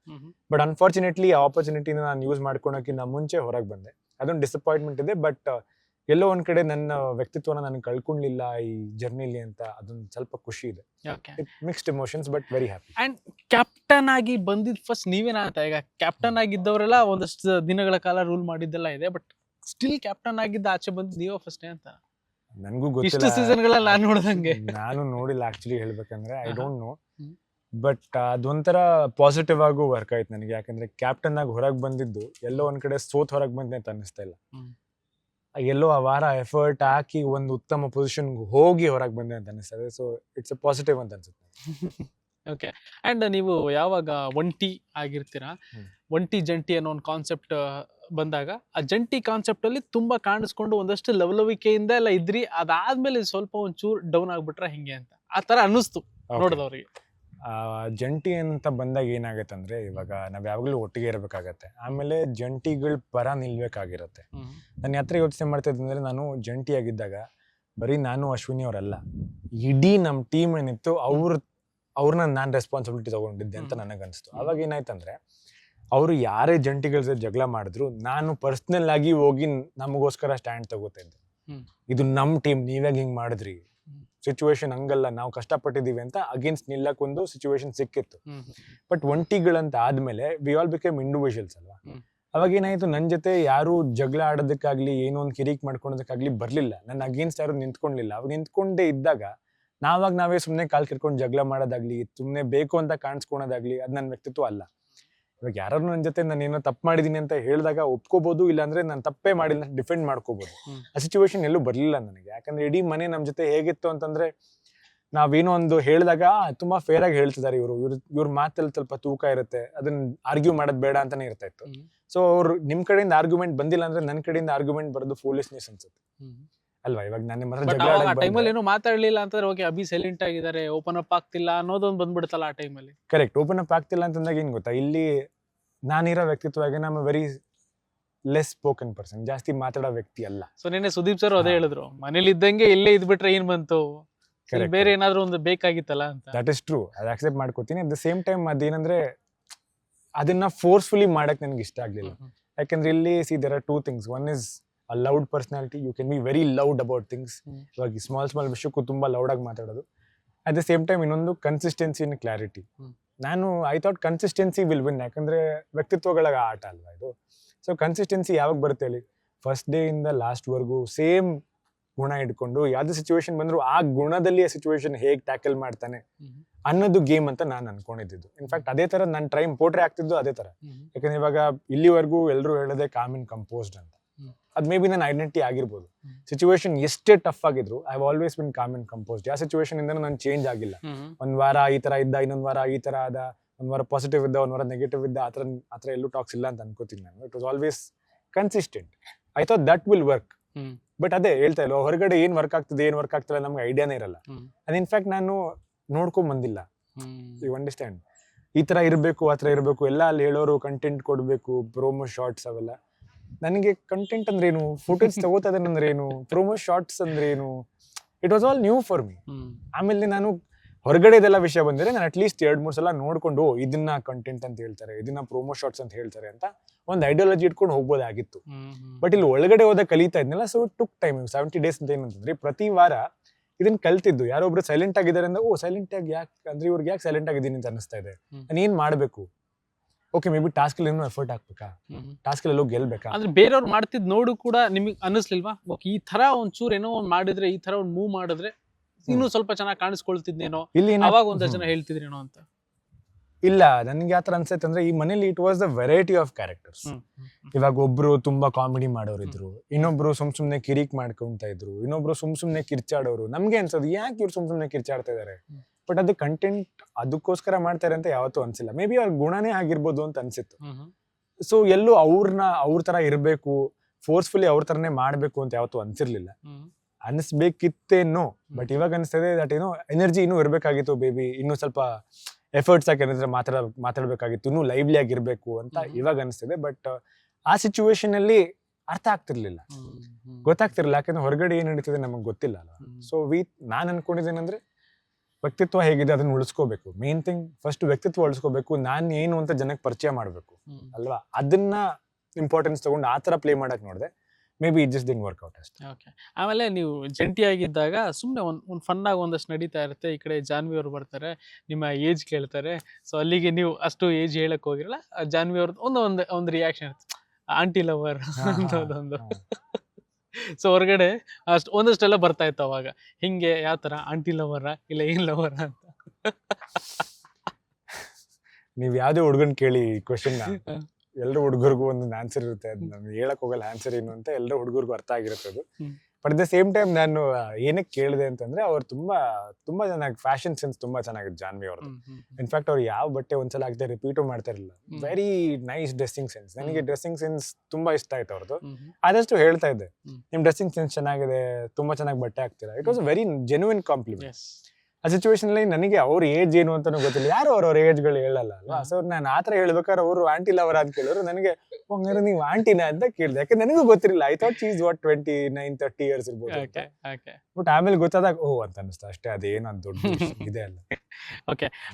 ಬಟ್ ಅನ್ಫಾರ್ಚುನೇಟ್ಲಿ ಆ ಆಪರ್ಚುನಿಟಿನ ನಾನು ಯೂಸ್ ಮಾಡ್ಕೊಳೋಕ್ಕಿಂತ ಮುಂಚೆ ಹೊರಗೆ ಬಂದೆ. ಅದೊಂದು ಡಿಸಪಾಯಿಂಟ್ಮೆಂಟ್ ಇದೆ ಬಟ್ ಎಲ್ಲೋ ಒಂದ್ ಕಡೆ ನನ್ನ ವ್ಯಕ್ತಿತ್ವನ ನಾನು ಕಳ್ಕೊಂಡ್ಲಿಲ್ಲ ಈ ಜರ್ನಿಲಿ ಅಂತ ಅದೊಂದು ಸ್ವಲ್ಪ ಖುಷಿ ಇದೆ. Mixed emotions but very happy and captain ಆಗಿ ಬಂದಿದ್ ಫಸ್ಟ್ ನೀವೇನಾ ಅಂತ ಈಗ ಕ್ಯಾಪ್ಟನ್ ಆಗಿದ್ದವರೆಲ್ಲ ಒಂದಷ್ಟು ದಿನಗಳ ಕಾಲ ರೂಲ್ ಮಾಡಿದ್ದೆಲ್ಲ ಇದೆ ಬಟ್ ಸ್ಟಿಲ್ ಕ್ಯಾಪ್ಟನ್ ಆಗಿದ್ದ ಆಚೆ ಬಂದು ನೀವೇ ಫಸ್ಟ್ ಅಂತ? ನನಗೂ ಇಷ್ಟು ಗೊತ್ತಿಲ್ಲ ಸೀಸನ್ಗಳಲ್ಲಿ ನಾನು ನೋಡ್ದಂಗೆ. ನಾನು ನೋಡಿಲ್ಲ ಆಕ್ಚುಲಿ ಹೇಳ್ಬೇಕಂದ್ರೆ ಐ ಆಹಾ. Don't know hmm. ಬಟ್ ಅದೊಂಥರ ಪಾಸಿಟಿವ್ ಆಗು ವರ್ಕ್ ಆಯ್ತು ನನಗೆ. ಯಾಕಂದ್ರೆ ಕ್ಯಾಪ್ಟನ್ ಆಗಿ ಹೊರಗೆ ಬಂದಿದ್ದು ಎಲ್ಲೋ ಒಂದ್ ಕಡೆ ಸೋತ್ ಹೊರಗೆ ಬಂದೆ ಅಂತ ಅನಿಸ್ತಾ ಇಲ್ಲ. ಹ್ಮ್. ಆ ಎಲ್ಲೋ ಆ ವಾರ ಎಫರ್ಟ್ ಹಾಕಿ ಒಂದು ಉತ್ತಮ ಪೊಸಿಷನ್ ಹೋಗಿ ಹೊರಗೆ ಬಂದೆ ಅಂತ ಅನಿಸ್ತದೆ ಸೊ ಇಟ್ಸ್ ಅ ಪಾಸಿಟಿವ್ ಅಂತ ಅನ್ಸುತ್ತೆ. ಓಕೆ ಅಂಡ್ ನೀವು ಯಾವಾಗ ಒಂಟಿ ಆಗಿರ್ತೀರಾ? ಹ್ಮ್. ಒಂಟಿ ಜಂಟಿ ಅನ್ನೋ ಒಂದು ಕಾನ್ಸೆಪ್ಟ್ ಬಂದಾಗ ಆ ಜಂಟಿ ಕಾನ್ಸೆಪ್ಟ್ ಅಲ್ಲಿ ತುಂಬಾ ಕಾಣಿಸ್ಕೊಂಡು ಒಂದಷ್ಟು ಲವಲವಿಕೆಯಿಂದ ಎಲ್ಲ ಇದ್ರಿ. ಅದಾದ್ಮೇಲೆ ಸ್ವಲ್ಪ ಒಂಚೂರು ಡೌನ್ ಆಗ್ಬಿಟ್ರೆ ಹಿಂಗೆ ಅಂತ. ಆ ತರ ಅನ್ನಿಸ್ತು. ನೋಡಿದವ್ರಿಗೆ. ಆ, ಜಂಟಿ ಅಂತ ಬಂದಾಗ ಏನಾಗುತ್ತೆ ಅಂದ್ರೆ ಇವಾಗ ನಾವ್ ಯಾವಾಗಲೂ ಒಟ್ಟಿಗೆ ಇರಬೇಕಾಗತ್ತೆ. ಆಮೇಲೆ ಜಂಟಿಗಳ ಪರ ನಿಲ್ಬೇಕಾಗಿರತ್ತೆ. ನಾನು ಯಾತ್ರ ಯೋಚನೆ ಮಾಡ್ತಾ ಇದ್ದಂದ್ರೆ ನಾನು ಜಂಟಿ ಆಗಿದ್ದಾಗ ಬರೀ ನಾನು ಅಶ್ವಿನಿ ಅವರಲ್ಲ ಇಡೀ ನಮ್ಮ ಟೀಮ್ ಏನಿತ್ತು ಅವ್ರ ಅವ್ರನ್ನ ನಾನು ರೆಸ್ಪಾನ್ಸಿಬಿಲಿಟಿ ತಗೊಂಡಿದ್ದೆ ಅಂತ ನನಗೆ ನನಗನ್ಸ್ತು. ಅವಾಗ ಏನಾಯ್ತಂದ್ರೆ ಅವರು ಯಾರೇ ಜಂಟಿಗಳ ಜೊತೆ ಜಗಳ ಮಾಡಿದ್ರು ನಾನು ಪರ್ಸ್ನಲ್ ಆಗಿ ಹೋಗಿ ನಮಗೋಸ್ಕರ ಸ್ಟ್ಯಾಂಡ್ ತಗೋತಾ ಇದ್ದೆ. ಇದು ನಮ್ಮ ಟೀಮ್ ನೀವ್ಯಾಗ ಹಿಂಗ್ ಮಾಡಿದ್ರಿ. ಸಿಚುವೇಶನ್ ಹಂಗಲ್ಲ ನಾವು ಕಷ್ಟಪಟ್ಟಿದ್ದೀವಿ ಅಂತ ಅಗೇನ್ಸ್ಟ್ ನಿಲ್ಲಕ್ ಒಂದು ಸಿಚುವೇಶನ್ ಸಿಕ್ಕಿತ್ತು. ಬಟ್ ಒಂಟಿಗಳಂತ ಆದ್ಮೇಲೆ ವಿ ಆಲ್ ಬಿಕೇಮ್ ಇಂಡಿವಿಜುವಲ್ಸ್ ಅಲ್ವಾ. ಅವಾಗ ಏನಾಯ್ತು ನನ್ನ ಜೊತೆ ಯಾರು ಜಗಳ ಆಡೋದಕ್ಕಾಗ್ಲಿ ಏನೋ ಒಂದು ಕಿರಿಕ್ ಮಾಡ್ಕೊಳೋದಕ್ಕಾಗ್ಲಿ ಬರ್ಲಿಲ್ಲ. ನನ್ನ ಅಗೇನ್ಸ್ಟ್ ಯಾರು ನಿಂತ್ಕೊಂಡ್ಲಿಲ್ಲ ಅವಾಗ ನಿಂತ್ಕೊಂಡೇ ಇದ್ದಾಗ ನಾವಾಗ ನಾವೇ ಸುಮ್ಮನೆ ಕಾಲ್ ಕಿರ್ಕೊಂಡು ಜಗಳ ಮಾಡೋದಾಗ್ಲಿ ಸುಮ್ಮನೆ ಬೇಕು ಅಂತ ಕಾಣಿಸ್ಕೊಳೋದಾಗ್ಲಿ ಅದು ನನ್ನ ವ್ಯಕ್ತಿತ್ವ ಅಲ್ಲ. ಇವಾಗ ಯಾರು ನನ್ನ ಜೊತೆ ನಾನು ಏನೋ ತಪ್ಪು ಮಾಡಿದ್ದೀನಿ ಅಂತ ಹೇಳಿದಾಗ ಒಪ್ಕೋಬಹುದು ಇಲ್ಲಾಂದ್ರೆ ನಾನು ತಪ್ಪೇ ಮಾಡಿಲ್ಲ ಡಿಫೆಂಡ್ ಮಾಡ್ಕೋಬಹುದು. ಆ ಸಿಚುವೇಶನ್ ಎಲ್ಲೂ ಬರ್ಲಿಲ್ಲ ನನಗೆ. ಯಾಕಂದ್ರೆ ಇಡೀ ಮನೆ ನಮ್ಮ ಜೊತೆ ಹೇಗಿತ್ತು ಅಂತಂದ್ರೆ ನಾವೇನೋ ಒಂದು ಹೇಳಿದಾಗ ತುಂಬಾ ಫೇರ್ ಆಗಿ ಹೇಳ್ತಿದ್ದಾರೆ ಇವರು. ಇವ್ರ ಇವ್ರ ಮಾತಲ್ಲಿ ಸ್ವಲ್ಪ ತೂಕ ಇರುತ್ತೆ. ಅದನ್ನ ಆರ್ಗ್ಯೂ ಮಾಡೋದ್ ಬೇಡ ಅಂತಾನೆ ಇರ್ತಾ ಇತ್ತು. ಸೊ ಅವ್ರು ನಿಮ್ ಕಡೆಯಿಂದ ಆರ್ಗ್ಯುಮೆಂಟ್ ಬಂದಿಲ್ಲ ಅಂದ್ರೆ ನನ್ನ ಕಡೆಯಿಂದ ಆರ್ಗ್ಯುಮೆಂಟ್ ಬರೋದು ಫೂಲಿಸ್ನೆಸ್ ಅನ್ಸುತ್ತೆ. ಅಲ್ವಾ? ಇವಾಗ ನಾನು ಜಗಳ ಟೈಮಲ್ಲಿ ಏನೋ ಏನು ಮಾತಾಡ್ಲಿಲ್ಲ ಅಂತಂದ್ರೆ ಓಕೆ ಅಭಿ ಸೈಲೆಂಟ್ ಆಗಿದ್ದಾರೆ ಓಪನ್ ಅಪ್ ಆಗ್ತಿಲ್ಲ ಅನ್ನೋದೊಂದು ಬಂದ್ಬಿಡುತ್ತಲ್ಲ ಆ ಟೈಮಲ್ಲಿ ಕರೆಕ್ಟ್ ಓಪನ್ ಅಪ್ ಆಗ್ತಿಲ್ಲ ಅಂತಂದಾಗ ಏನ್ ಗೊತ್ತಾ? ಇಲ್ಲಿ ನಾನಿರೋ ವ್ಯಕ್ತಿತ್ವವಾಗಿ ನಮ್ಮ ವೆರಿ ಲೆಸ್ ಸ್ಪೋಕನ್ ಪರ್ಸನ್ ಜಾಸ್ತಿ ಮಾತಾಡೋ ವ್ಯಕ್ತಿ ಅಲ್ಲ. ಸೊ ನಿನ್ನೆ ಸುದೀಪ್ ಸರ್ ಅದೇ ಹೇಳಿದ್ರು ಮನೇಲಿ ಇದ್ದಂಗೆ ಇಲ್ಲೇ ಇದ್ಬಿಟ್ರೆ ಏನ್ ಬಂತು? ಬೇರೆ ಏನಾದ್ರು ಒಂದು ಬೇಕಾಗಿತ್ತಲ್ಲ ಅಂತ. ದಟ್ ಇಸ್ ಟ್ರೂ ಅದು ಅಕ್ಸೆಪ್ಟ್ ಮಾಡ್ಕೋತೀನಿ. ಅಟ್ ದ ಸೇಮ್ ಟೈಮ್ ಅದೇನಂದ್ರೆ ಅದನ್ನ ಫೋರ್ಸ್ಫುಲಿ ಮಾಡಕ್ ನನಗೆ ಇಷ್ಟ ಆಗ್ಲಿಲ್ಲ. ಯಾಕಂದ್ರೆ ಇಲ್ಲಿ see there are two things one is a loud personality you can be very loud about things. ಇವಾಗ ಸ್ಮಾಲ್ ಸ್ಮಾಲ್ ವಿಷಯಕ್ಕೂ ತುಂಬಾ ಲೌಡ್ ಆಗಿ ಮಾತಾಡೋದು. ಅಟ್ ದ ಸೇಮ್ ಟೈಮ್ ಇನ್ನೊಂದು ಕನ್ಸಿಸ್ಟೆನ್ಸಿ ಇನ್ ಕ್ಲಾರಿಟಿ. ನಾನು I thought consistency will win ಯಾಕಂದ್ರೆ ವ್ಯಕ್ತಿತ್ವಗಳ ಆಟ ಅಲ್ವಾ ಇದು? ಸೊ ಕನ್ಸಿಸ್ಟೆನ್ಸಿ ಯಾವಾಗ ಬರುತ್ತೆ ಹೇಳಿ? ಫಸ್ಟ್ ಡೇ ಇಂದ ಲಾಸ್ಟ್ ವರ್ಗು ಸೇಮ್ ಗುಣ ಇಟ್ಕೊಂಡು ಯಾವ್ದು ಸಿಚುವೇಶನ್ ಬಂದ್ರು ಆ ಗುಣದಲ್ಲಿ ಆ ಸಿಚುವೇಶನ್ ಹೇಗೆ ಟ್ಯಾಕಲ್ ಮಾಡ್ತಾನೆ ಅನ್ನೋದು ಗೇಮ್ ಅಂತ ನಾನು ಅನ್ಕೊಂಡಿದ್ದು. ಇನ್ಫ್ಯಾಕ್ಟ್ ಅದೇ ತರ ನನ್ನ ಟ್ರೈಮ್ ಪೋಟ್ರೆ ಆಗ್ತಿದ್ದು ಅದೇ ತರ. ಯಾಕಂದ್ರೆ ಇವಾಗ ಇಲ್ಲಿವರೆಗೂ ಎಲ್ಲರೂ ಹೇಳೋದೇ ಕಾಮ್ ಇನ್ ಕಂಪೋಸ್ಡ್ ಅಂತ. ಅದ್ ಮೇ ಬಿ ನನ್ನ ಐಡೆಂಟಿಟಿ ಆಗಿರ್ಬೋದು. ಸಿಚುವೇಶನ್ ಎಷ್ಟೇ ಟಫ್ ಆಗಿದ್ರು I always been calm and composed ಆ ಸಿಚುವೇಶನ್ ಇಂದ ನಾನು ಚೇಂಜ್ ಆಗಿಲ್ಲ. ಒಂದ್ ವಾರ ಈ ತರ ಇದ್ದ ಇನ್ನೊಂದ್ ವಾರ ಈ ತರ ಆದ ಒಂದ್ ವಾರ ಪಾಸಿಟಿವ್ ಇದ್ದ ಒಂದ್ ವಾರ ನೆಗೆಟಿವ್ ಇದ್ದ ಆತರ ಆತರ ಎಲ್ಲೂ ಟಾಕ್ಸ್ ಇಲ್ಲ ಅಂತ ಅನ್ಕೋತೀನಿ ನಾನು. It was always consistent I thought that will work. But ಅದೇ ಹೇಳ್ತಾ ಇಲ್ಲ ಹೊರಗಡೆ ಏನ್ ವರ್ಕ್ ಆಗ್ತದೆ ಏನ್ ವರ್ಕ್ ಆಗ್ತಿಲ್ಲ ನಮ್ಗೆ ಐಡಿಯಾನೇ ಇರಲ್ಲ. ಅದ್ ಇನ್ಫ್ಯಾಕ್ಟ್ ನಾನು ನೋಡ್ಕೊಂಡ್ ಬಂದಿಲ್ಲ. ಯು ಅಂಡರ್ಸ್ಟ್ಯಾಂಡ್ ಈ ತರ ಇರಬೇಕು ಆ ಥರ ಇರಬೇಕು ಎಲ್ಲ ಅಲ್ಲಿ ಹೇಳೋರು ಕಂಟೆಂಟ್ ಕೊಡಬೇಕು ಪ್ರೋಮೋ ಶಾರ್ಟ್ಸ್ ಅವೆಲ್ಲ. ನನಗೆ ಕಂಟೆಂಟ್ ಅಂದ್ರೆ ಏನು ಫೋಟೋಸ್ ತಗೋತಾ ಇದ್ದೇನೆ ಅಂದ್ರೆ ಏನು ಪ್ರೊಮೋ ಶಾರ್ಟ್ಸ್ ಅಂದ್ರೆ ಏನು it was all new for me. ಆಮೇಲೆ ನಾನು ಹೊರಗಡೆ ಇದೆಲ್ಲ ವಿಷಯ ಬಂದರೆ ನಾನು ಅಟ್ಲೀಸ್ಟ್ ಎರಡ್ ಮೂರು ಸಲ ನೋಡ್ಕೊಂಡು ಓ, ಇದನ್ನ ಕಂಟೆಂಟ್ ಅಂತ ಹೇಳ್ತಾರೆ ಇದನ್ನ ಪ್ರೊಮೋ ಶಾರ್ಟ್ಸ್ ಅಂತ ಹೇಳ್ತಾರೆ ಅಂತ ಒಂದು ಐಡಿಯಾಲಜಿ ಇಟ್ಕೊಂಡು ಹೋಗ್ಬೋದಾಗಿತ್ತು. ಬಟ್ ಇಲ್ಲಿ ಒಳಗಡೆ ಹೋದ ಕಲಿತಾ ಇದ್ನಲ್ಲ so took time seventy days ಅಂತ ಏನಂತಂದ್ರೆ ಪ್ರತಿ ವಾರ ಇದನ್ನ ಕಲ್ತಿದ್ದು. ಯಾರೋ ಒಬ್ರು ಸೈಲೆಂಟ್ ಆಗಿದ್ದಾರೆ ಅಂದ್ರೆ ಓ ಸೈಲೆಂಟ್ ಆಗಿ ಯಾಕೆ ಅಂದ್ರೆ ಇವ್ರಿಗೆ ಯಾಕೆ ಸೈಲೆಂಟ್ ಆಗಿದ್ದೀನಿ ಅಂತ ಅನಿಸ್ತಾ ಇದೆ. ನಾನು ಏನ್ ಮಾಡ್ಬೇಕು? ಓಕೆ ಮೇ ಬಿ ಟಾಸ್ಕ್ ಅಲ್ಲಿ ಏನೋ ಎಫರ್ಟ್ ಹಾಕ್ಬೇಕಾ? ಟಾಸ್ಕ್ ಅಲ್ಲಿ ಎಲ್ಲೋ ಗೆಲ್ಬೇಕಾ? ಅಂದ್ರೆ ಬೇರೆಯವ್ರು ಮಾಡ್ತಿದ್ ನೋಡು ಕೂಡ ನಿಮಗೆ ಅನ್ನಿಸ್ಲಿಲ್ವಾ? ಓಕೆ ಈ ತರ ಒಂಚೂರು ಏನೋ ಒಂದ್ ಮಾಡಿದ್ರೆ ಈ ತರ ಒಂದ್ ಮೂವ್ ಮಾಡಿದ್ರೆ ಇನ್ನೂ ಸ್ವಲ್ಪ ಚೆನ್ನಾಗಿ ಕಾಣಿಸ್ಕೊಳ್ತಿದ್ನೇನೋ? ಇಲ್ಲಿ ಅವಾಗ ಒಂದಷ್ಟು ಜನ ಹೇಳ್ತಿದ್ರೇನೋ ಅಂತ. ಇಲ್ಲ ನನಗೆ ಆತರ ಅನ್ಸತ್ತೆ ಅಂದ್ರೆ ಈ ಮನೇಲಿ it was the variety of characters ಇವಾಗ ಒಬ್ರು ತುಂಬಾ ಕಾಮಿಡಿ ಮಾಡೋರು ಇದ್ರು ಇನ್ನೊಬ್ರು ಸುಮ್ ಸುಮ್ನೆ ಕಿರಿಕ್ ಮಾಡ್ಕೊಂತ ಇದ್ರು ಇನ್ನೊಬ್ರು ಸುಮ್ ಸುಮ್ನೆ ಕಿರ್ಚಾಡೋರು. ನಮ್ಗೆ ಅನ್ಸೋದು ಯಾಕೆ ಇವ್ರು ಸುಮ್ ಸುಮ್ನೆ ಕಿರ್ಚಾಡ್ತಾ ಇದಾರೆ. ಬಟ್ ಅದು ಕಂಟೆಂಟ್ ಅದಕ್ಕೋಸ್ಕರ ಮಾಡ್ತಾರೆ ಅಂತ ಯಾವತ್ತೂ ಅನ್ಸಿಲ್ಲ ಮೇ ಬಿ ಅವ್ರ ಗುಣನೇ ಆಗಿರ್ಬೋದು ಅಂತ ಅನ್ಸಿತ್ತು. ಸೊ ಎಲ್ಲೂ ಅವ್ರನ್ನ ಅವ್ರ ತರ ಇರಬೇಕು ಫೋರ್ಸ್ಫುಲಿ ಅವ್ರ ತರನೇ ಮಾಡಬೇಕು ಅಂತ ಯಾವತ್ತೂ ಅನ್ಸಿರ್ಲಿಲ್ಲ. ಅನಿಸ್ಬೇಕಿತ್ತೇನೋ ಬಟ್ ಇವಾಗ ಅನಿಸ್ತದೆ ದಟ್ ಏನೋ ಎನರ್ಜಿ ಇನ್ನೂ ಇರಬೇಕಾಗಿತ್ತು ಬೇಬಿ ಇನ್ನೂ ಸ್ವಲ್ಪ ಎಫರ್ಟ್ಸ್ ಹಾಕಿ ಏನಾದ್ರೆ ಮಾತಾಡ ಮಾತಾಡ್ಬೇಕಾಗಿತ್ತು ಇನ್ನೂ ಲೈವ್ಲಿ ಆಗಿರ್ಬೇಕು ಅಂತ. ಇವಾಗ ಅನಿಸ್ತದೆ ಬಟ್ ಆ ಸಿಚುವೇಶನ್ ಅಲ್ಲಿ ಅರ್ಥ ಆಗ್ತಿರ್ಲಿಲ್ಲ. ಗೊತ್ತಾಗ್ತಿರ್ಲಿಲ್ಲ ಯಾಕಂದ್ರೆ ಹೊರಗಡೆ ಏನ್ ನಡೀತದೆ ನಮಗೆ ಗೊತ್ತಿಲ್ಲ ಅಲ್ವಾ. ಸೊ ವಿ ನಾನ್ ಅನ್ಕೊಂಡಿದ್ದೇನೆಂದ್ರೆ ವ್ಯಕ್ತಿತ್ವ ಹೇಗಿದೆ ಅದನ್ನ ಉಳಿಸ್ಕೋಬೇಕು. ಮೇನ್ ಥಿಂಗ್ ಫಸ್ಟ್ ವ್ಯಕ್ತಿತ್ವ ಉಳಿಸ್ಕೋಬೇಕು ನಾನು ಏನು ಅಂತ ಜನಕ್ಕೆ ಪರಿಚಯ ಮಾಡಬೇಕು. ಅಲ್ವಾ? ಅದನ್ನ ಇಂಪಾರ್ಟೆನ್ಸ್ ತಗೊಂಡು ಆ ಥರ ಪ್ಲೇ ಮಾಡಕ್ ನೋಡಿದೆ maybe it just didn't work out ಅಷ್ಟೇ. ಓಕೆ ಆಮೇಲೆ ನೀವು ಜಂಟಿಯಾಗಿದ್ದಾಗ ಸುಮ್ಮನೆ ಒಂದು ಒಂದು ಫನ್ನಾಗಿ ಒಂದಷ್ಟು ನಡೀತಾ ಇರುತ್ತೆ. ಈ ಕಡೆ ಜಾನ್ವಿ ಅವರು ಬರ್ತಾರೆ ನಿಮ್ಮ ಏಜ್ ಕೇಳ್ತಾರೆ. ಸೊ ಅಲ್ಲಿಗೆ ನೀವು ಅಷ್ಟು ಏಜ್ ಹೇಳಕ್ಕೆ ಹೋಗಿರಲ್ಲ ಜಾನ್ವಿ ಅವ್ರದ್ದು ಒಂದು ಒಂದು ಒಂದು ರಿಯಾಕ್ಷನ್ ಇರುತ್ತೆ ಆಂಟಿ ಲವರ್ ಅಂತ ಒಂದು ಸೊ ಹೊರಗಡೆ ಅಷ್ಟು ಒಂದಷ್ಟೆಲ್ಲ ಬರ್ತಾ ಇತ್ತು ಅವಾಗ. ಹಿಂಗೆ ಯಾವ ತರ ಆಂಟಿ ಲವರ ಇಲ್ಲ ಏನ್ ಲವರ ಅಂತ. ನೀವ್ ಯಾವ್ದೇ ಹುಡುಗನ್ ಕೇಳಿ ಕ್ವಶನ್ ಎಲ್ಲರೂ ಹುಡುಗರಿಗೂ ಒಂದೊಂದು ಆನ್ಸರ್ ಇರುತ್ತೆ. ಅದು ನಮ್ಗೆ ಹೇಳಕ್ ಹೋಗಲ್ಲ ಆನ್ಸರ್ ಏನು ಅಂತ ಎಲ್ಲರೂ ಹುಡುಗರಿಗೂ ಅರ್ಥ ಆಗಿರುತ್ತೆ ಅದು. ಬಟ್ ದ ಸೇಮ್ ಟೈಮ್ ನಾನು ಏನಕ್ಕೆ ಕೇಳಿದೆ ಅಂತಂದ್ರೆ ಅವ್ರು ತುಂಬಾ ತುಂಬಾ ಚೆನ್ನಾಗಿ ಫ್ಯಾಷನ್ ಸೆನ್ಸ್ ತುಂಬಾ ಚೆನ್ನಾಗಿದೆ ಜಾನ್ವಿ ಅವ್ರದ್ದು. ಇನ್ಫ್ಯಾಕ್ಟ್ ಅವ್ರು ಯಾವ ಬಟ್ಟೆ ಒಂದ್ಸಲ ಹಾಕ್ತಾರೆ ರಿಪೀಟು ಮಾಡ್ತಾ ಇರಲಿಲ್ಲ. ವೆರಿ ನೈಸ್ ಡ್ರೆಸ್ಸಿಂಗ್ ಸೆನ್ಸ್ ನನಗೆ ಡ್ರೆಸ್ಸಿಂಗ್ ಸೆನ್ಸ್ ತುಂಬಾ ಇಷ್ಟ ಆಯ್ತು ಅವ್ರದ್ದು. ಆದಷ್ಟು ಹೇಳ್ತಾ ಇದ್ದೆ. ನಿಮ್ ಡ್ರೆಸ್ಸಿಂಗ್ ಸೆನ್ಸ್ ಚೆನ್ನಾಗಿದೆ ತುಂಬಾ ಚೆನ್ನಾಗಿ ಬಟ್ಟೆ ಹಾಕ್ತೀರಾ? It was very genuine compliment. ಆ ಸಿಚುವೇಶನ್ ಅಲ್ಲಿ ನನಗೆ ಅವ್ರ ಏಜ್ ಏನು ಅಂತಾನೂ ಗೊತ್ತಿಲ್ಲ. ಯಾರು ಅವ್ರವ್ರ ಏಜ್ಗಳು ಹೇಳಲ್ಲ ಅಲ್ವಾ. ಸೊ ನಾನು ಆತರ ಹೇಳ್ಬೇಕಾದ್ರೆ ಅವರು ಆಂಟಿ ಲವರ್ ಅಂತ ಕೇಳಿದ್ರು ನನಗೆ "ಓ, ಹಂಗಾರೆ ನೀವು ಆಂಟಿನ ಅಂತ ಕೇಳಿದೆ. ಯಾಕೆ ನನಗೂ ಗೊತ್ತಿರಲಿಲ್ಲ. I thought she's what twenty nine thirty years ಇರ್ಬೋದು. ಬಟ್ ಆಮೇಲೆ ಗೊತ್ತಾದಾಗ ಓ ಅಂತ ಅನಿಸ್ತು ಅಷ್ಟೇ ಅದೇನು ಅದು ದೊಡ್ಡ ಇದೆ ಅಲ್ಲ.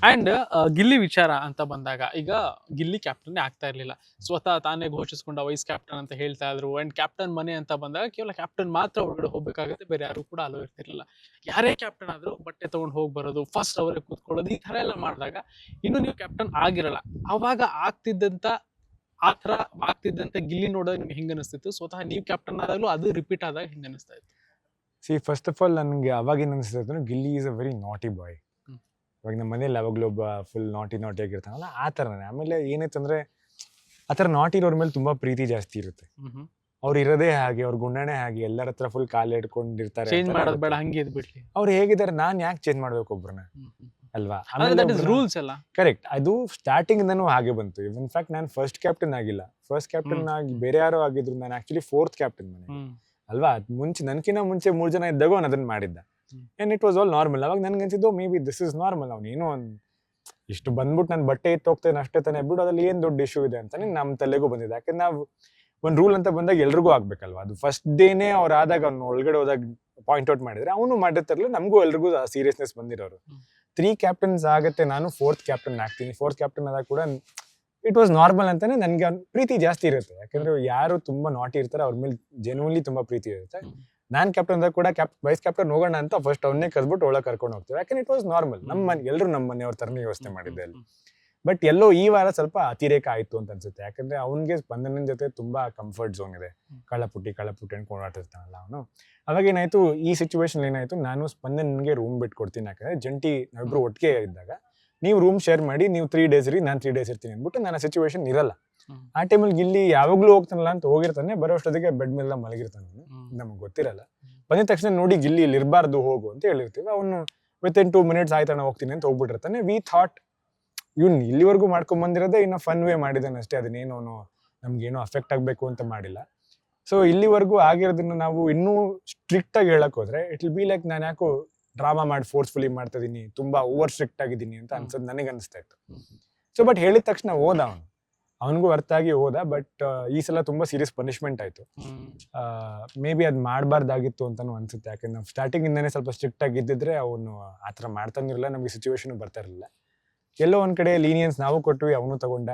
ಅಂಡ್ ಗಿಲ್ಲಿ ವಿಚಾರ ಅಂತ ಬಂದಾಗ ಈಗ ಗಿಲ್ಲಿ ಕ್ಯಾಪ್ಟನ್ ಆಗ್ತಾ ಇರ್ಲಿಲ್ಲ. ಸ್ವತಃ ತಾನೇ ಘೋಷಿಸ್ಕೊಂಡ ವೈಸ್ ಕ್ಯಾಪ್ಟನ್ ಅಂತ ಹೇಳ್ತಾ ಇದ್ರು. ಅಂಡ್ ಕ್ಯಾಪ್ಟನ್ ಮನೆ ಅಂತ ಬಂದಾಗ ಕೇವಲ ಕ್ಯಾಪ್ಟನ್ ಮಾತ್ರ ಒಳಗಡೆ ಹೋಗ್ಬೇಕಾಗುತ್ತೆ. ಬೇರೆ ಯಾರು ಕೂಡ ಅಲೋ ಇರ್ತಿರ್ಲಿಲ್ಲ. ಯಾರೇ ಕ್ಯಾಪ್ಟನ್ ಆದ್ರೂ ಬಟ್ಟೆ ತಗೊಂಡು ಹೋಗಿ ಬರೋದು ಫಸ್ಟ್ ಅವರೇ ಕೂತ್ಕೊಳ್ಳೋದು, ಈ ತರ ಎಲ್ಲ ಮಾಡಿದಾಗ ಇನ್ನು ನೀವು ಕ್ಯಾಪ್ಟನ್ ಆಗಿರಲ್ಲ. ಅವಾಗ ಆಗ್ತಿದ್ದಂತ, ಆ ತರ ಆಗ್ತಿದ್ದಂತ ಗಿಲ್ಲಿ ನೋಡೋದು ನಿಮ್ಗೆ ಹೆಂಗ ಅನಿಸ್ತಿತ್ತು? ಸ್ವತಃ ನೀವು ಕ್ಯಾಪ್ಟನ್ ಆದಾಗಲೂ ಅದು ರಿಪೀಟ್ ಆದಾಗ ಹೆಂಗ ಅನಿಸ್ತಾ ಇತ್ತು? ಸಿ ಫಸ್ಟ್ ಆಫ್ ಆಲ್ ನನಗೆ ಅವಾಗಿನ ಅನಿಸ್ತಾ ಗಿಲ್ಲಿ ಈಸ್ ಅ ವೆರಿ ನಾಟಿ ಬಾಯ್. ಇವಾಗ ನಮ್ಮ ಮನೇಲಿ ಯಾವಾಗಲೂ ಒಬ್ಬ ಫುಲ್ ನಾಟಿ ನಾಟಿ ಆಗಿರ್ತಾನಲ್ಲ ಆ ಥರನೇ. ಆಮೇಲೆ ಏನಾಯ್ತಂದ್ರೆ ಆ ಥರ ನಾಟಿ ಇರೋರ್ ಮೇಲೆ ತುಂಬಾ ಪ್ರೀತಿ ಜಾಸ್ತಿ ಇರುತ್ತೆ. ಅವ್ರ ಇರೋದೇ ಹಾಗೆ ಅವ್ರ ಗುಣನೇ ಹಾಗೆ ಎಲ್ಲರ ಹತ್ರ ಫುಲ್ ಕಾಲು ಇಟ್ಕೊಂಡಿರ್ತಾರೆ ಚೇಂಜ್ ಮಾಡೋದು ಬೇಡ ಹಂಗೆ ಇದ್ಬಿಡ್ಲಿ ಅವ್ರು ಹೇಗಿದ್ದಾರೆ ನಾನ್ ಯಾಕೆ ಚೇಂಜ್ ಮಾಡ್ಬೇಕು ಒಬ್ರನ್ನ? ಅಲ್ವಾ? ರೂಲ್ಸ್ ಎಲ್ಲ. ಕರೆಕ್ಟ್ ಅದು ಸ್ಟಾರ್ಟಿಂಗ್ ಇಂದನೂ ಹಾಗೆ ಬಂತು. ಇನ್ಫ್ಯಾಕ್ಟ್ ನಾನು ಫಸ್ಟ್ ಕ್ಯಾಪ್ಟನ್ ಆಗಿಲ್ಲ. First captain. ಆಗಿ ಬೇರೆ ಯಾರೋ ಆಗಿದ್ರು ನಾನು ಆಕ್ಚುಲಿ ಫೋರ್ತ್ ಕ್ಯಾಪ್ಟನ್ ಮನೆ ಅಲ್ವಾ? ಮುಂಚೆ ನನ್ಕಿನ ಮುಂಚೆ ಮೂರ್ ಜನ ಇದ್ದಾಗ ಅವ್ನು ಅದನ್ನ ಮಾಡಿದ್ದ. And it was all normal ಅವಾಗ ನನ್ಗೆ ಅನ್ಸಿದ್ದು maybe this is normal ಅವ್ನು ಏನೋ ಒಂದು ಇಷ್ಟು ಬಂದ್ಬಿಟ್ಟು ನಾನು ಬಟ್ಟೆ ಎತ್ತು ಹೋಗ್ತೇನೆ ಅಷ್ಟೇ ತಾನೆ. ಬಿಡು ಅದ್ರಲ್ಲಿ ಏನು ದೊಡ್ಡ ಇಶ್ಯೂ ಇದೆ ಅಂತಾನೆ ನಮ್ಮ ತಲೆಗೂ ಬಂದಿದೆ. ಯಾಕಂದ್ರೆ ನಾವು ಒಂದು ರೂಲ್ ಅಂತ ಬಂದಾಗ ಎಲ್ರಿಗೂ ಆಗ್ಬೇಕಲ್ವಾ? ಅದು ಫಸ್ಟ್ ಡೇನೆ ಅವ್ರು ಆದಾಗ ಅವ್ನು ಒಳಗಡೆ ಹೋದಾಗ ಪಾಯಿಂಟ್ ಔಟ್ ಮಾಡಿದ್ರೆ ಅವನು ಮಾಡಿರ್ತಾರಲ್ಲ ನಮಗೂ ಎಲ್ರಿಗೂ ಸೀರಿಯಸ್ನೆಸ್ ಬಂದಿರೋರು. ತ್ರೀ ಕ್ಯಾಪ್ಟನ್ಸ್ ಆಗುತ್ತೆ ನಾನು ಫೋರ್ತ್ ಕ್ಯಾಪ್ಟನ್ ಆಗ್ತೀನಿ. ಫೋರ್ತ್ ಕ್ಯಾಪ್ಟನ್ ಆದಾಗ ಕೂಡ ಇಟ್ ವಾಸ್ ನಾರ್ಮಲ್ ಅಂತಾನೆ ನನಗೆ ಪ್ರೀತಿ ಜಾಸ್ತಿ ಇರುತ್ತೆ. ಯಾಕಂದ್ರೆ ಯಾರು ತುಂಬ ನಾಟಿ ಇರ್ತಾರೆ ಅವ್ರ ಮೇಲೆ ಜೆನ್ಯೂನ್ಲಿ ತುಂಬ ಪ್ರೀತಿ ಇರುತ್ತೆ. ನಾನ್ ಕ್ಯಾಪ್ಟನ್ ಕೂಡ ಕ್ಯಾಪ್ ವೈಸ್ ಕ್ಯಾಪ್ಟನ್ ಹೋಗೋಣ ಅಂತ ಫಸ್ಟ್ ಅವನ್ನೇ ಕರ್ಬಿಟ್ಟು ಒಳಗೆ ಕರ್ಕೊಂಡು ಹೋಗ್ತೀವಿ. ಯಾಕಂದ್ರೆ ಇಟ್ ವಾಸ್ ನಾರ್ಮಲ್ ನಮ್ಮ ಮನೆ ಎಲ್ಲರೂ ನಮ್ಮ ಮನೆಯವ್ರ ತರನೇ ಯೋಚನೆ ಮಾಡಿದ್ದೆ ಅಲ್ಲಿ. ಬಟ್ ಎಲ್ಲೋ ಈ ವಾರ ಸ್ವಲ್ಪ ಅತಿರೇಕ ಆಯ್ತು ಅಂತ ಅನ್ಸುತ್ತೆ. ಯಾಕಂದ್ರೆ ಅವನಿಗೆ ಸ್ಪಂದನ ಜೊತೆ ತುಂಬಾ ಕಂಫರ್ಟ್ ಝೋನ್ ಇದೆ. ಕಳ್ಳಪುಟ್ಟಿ ಕಳ್ಳಪುಟ್ಟಿ ಅಂತ ಆಡ್ತಿರ್ತಾನಲ್ಲ ಅವನು. ಅವಾಗ ಏನಾಯ್ತು ಈ ಸಿಚುವೇಶನ್ ಏನಾಯ್ತು ನಾನು ಸ್ಪಂದನ್ಗೆ ರೂಮ್ ಬಿಟ್ಟು ಕೊಡ್ತೀನಿ ಯಾಕಂದ್ರೆ ಜಂಟಿ ನಾವಿಬ್ರು ಒಟ್ಟಿಗೆ ಇದ್ದಾಗ ನೀವು ರೂಮ್ ಶೇರ್ ಮಾಡಿ ನೀವು ತ್ರೀ ಡೇಸ್ ಇರಿ ನಾನು ತ್ರೀ ಡೇಸ್ ಇರ್ತೀನಿ ಅಂದ್ಬಿಟ್ಟು ನನ್ನ ಸಿಚುವೇಶನ್ ಇರಲ್ಲ. ಆ ಟೈಮಲ್ಲಿ ಗಿಲ್ಲಿ ಯಾವಾಗ್ಲೂ ಹೋಗ್ತಾನಲ್ಲ ಅಂತ ಹೋಗಿರ್ತಾನೆ ಬರೋ ಅಷ್ಟೊತ್ತಿಗೆ ಬೆಡ್ ಮೇಲೆ ಮಲಗಿರ್ತಾನೆ. ನಮಗೆ ಗೊತ್ತಿರಲ್ಲ. ಬಂದಿದ ತಕ್ಷಣ ನೋಡಿ ಗಿಲ್ಲಿ ಇಲ್ಲಿ ಇರಬಾರ್ದು ಹೋಗು ಅಂತ ಹೇಳಿರ್ತೀವಿ. ಅವನು ವಿತ್ ಇನ್ ಟೂ ಮಿನಿಟ್ಸ್ ಆಯ್ತಾನ ಹೋಗ್ತೀನಿ ಅಂತ ಹೋಗ್ಬಿಟ್ಟಿರ್ತಾನೆ. ವಿ ಥಾಟ್ ಇವ್ನು ಇಲ್ಲಿವರೆಗೂ ಮಾಡ್ಕೊಂಡ್ ಬಂದಿರೋದೇ ಇನ್ನು ಫನ್ ವೇ ಮಾಡಿದ್ದಾನೆ ಅಷ್ಟೇ. ಅದನ್ನೇನು ಅವನು ನಮ್ಗೇನೋ ಅಫೆಕ್ಟ್ ಆಗಬೇಕು ಅಂತ ಮಾಡಿಲ್ಲ. ಸೊ ಇಲ್ಲಿವರೆಗೂ ಆಗಿರೋದನ್ನ ನಾವು ಇನ್ನೂ ಸ್ಟ್ರಿಕ್ಟ್ ಆಗಿ ಹೇಳಕ್ ಹೋದ್ರೆ ಇಟ್ ವಿಲ್ ಬಿ ಲೈಕ್ ನಾನು ಯಾಕೋ ಡ್ರಾಮಾ ಮಾಡಿ ಫೋರ್ಸ್ಫುಲಿ ಮಾಡ್ತಾ ಇದೀನಿ ತುಂಬಾ ಓವರ್ ಸ್ಟ್ರಿಕ್ಟ್ ಆಗಿದ್ದೀನಿ ಅಂತ. ಅನ್ಸೋದು ನನಗೆ ಅನಿಸ್ತಾ ಇತ್ತು. ಸೊ ಬಟ್ ಹೇಳಿದ ತಕ್ಷಣ ಹೋದ ಅವನು. ಅವನಿಗೂ ಅರ್ಥ ಆಗಿ ಹೋದ ಬಟ್ ಈ ಸಲ ತುಂಬಾ ಸೀರಿಯಸ್ ಪನಿಷ್ಮೆಂಟ್ ಆಯ್ತು. ಮೇ ಬಿ ಅದು ಮಾಡಬಾರ್ದಾಗಿತ್ತು ಅಂತಾನು ಅನ್ಸುತ್ತೆ. ಯಾಕಂದ್ರೆ ನಾವು ಸ್ಟಾರ್ಟಿಂಗ್ ಇಂದಾನೆ ಸ್ವಲ್ಪ ಸ್ಟ್ರಿಕ್ಟ್ ಆಗಿದ್ದಿದ್ರೆ ಅವನು ಆ ಥರ ಮಾಡ್ತಾನಿರಲಿಲ್ಲ ನಮಗೆ ಸಿಚುವೇಶನ್ ಬರ್ತಾ ಇರಲಿಲ್ಲ. ಎಲ್ಲೋ ಒಂದ್ ಕಡೆ ಲೀನಿಯನ್ಸ್ ನಾವು ಕೊಟ್ವಿ ಅವನು ತಗೊಂಡ.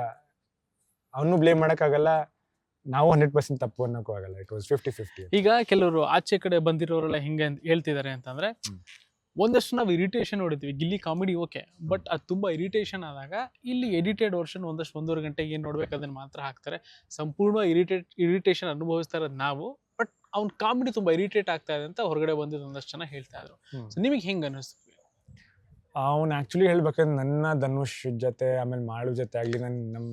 ಅವನು ಬ್ಲೇಮ್ ಮಾಡೋಕ್ಕಾಗಲ್ಲ ನಾವು ಹಂಡ್ರೆಡ್ ಪರ್ಸೆಂಟ್ ತಪ್ಪು ಅನ್ನೋಕ್ಕೂ ಆಗಲ್ಲ. ಇಟ್ ವಾಸ್ ಫಿಫ್ಟಿ ಫಿಫ್ಟಿ ಈಗ ಕೆಲವರು ಆಚೆ ಕಡೆ ಬಂದಿರೋರೆಲ್ಲ ಹೆಂಗೆ ಹೇಳ್ತಿದ್ದಾರೆ ಅಂತಂದ್ರೆ. ಒಂದಷ್ಟು ನಾವು ಇರಿಟೇಷನ್ ಹೊಡಿತೀವಿ. ಗಿಲ್ಲಿ ಕಾಮಿಡಿ ಓಕೆ ಬಟ್ ಅದು ತುಂಬ ಇರಿಟೇಷನ್ ಆದಾಗ ಇಲ್ಲಿ ಎಡಿಟೆಡ್ ವರ್ಷನ್ ಒಂದಷ್ಟು ಒಂದೂವರೆ ಗಂಟೆಗೆ ಏನು ನೋಡ್ಬೇಕು ಅದನ್ನು ಮಾತ್ರ ಹಾಕ್ತಾರೆ. ಸಂಪೂರ್ಣ ಇರಿಟೇಟ್ ಇರಿಟೇಷನ್ ಅನುಭವಿಸ್ತಾ ಇರೋದು ನಾವು. ಬಟ್ ಅವ್ನ ಕಾಮಿಡಿ ತುಂಬ ಇರಿಟೇಟ್ ಆಗ್ತಾ ಇದೆ ಅಂತ ಹೊರಗಡೆ ಬಂದಿದ್ದು ಒಂದಷ್ಟು ಜನ ಹೇಳ್ತಾ ಇದ್ರು. ಸೊ ನಿಮಗೆ ಹೆಂಗೆ ಅನಿಸ್ತು ಅವ್ನು ಆ್ಯಕ್ಚುಲಿ ಹೇಳ್ಬೇಕಂದ್ರೆ ನನ್ನ ಧನುಷ್ ಜೊತೆ ಆಮೇಲೆ ಮಾಳು ಜೊತೆ ಆಗಲಿ ನನ್ನ ನಮ್ಮ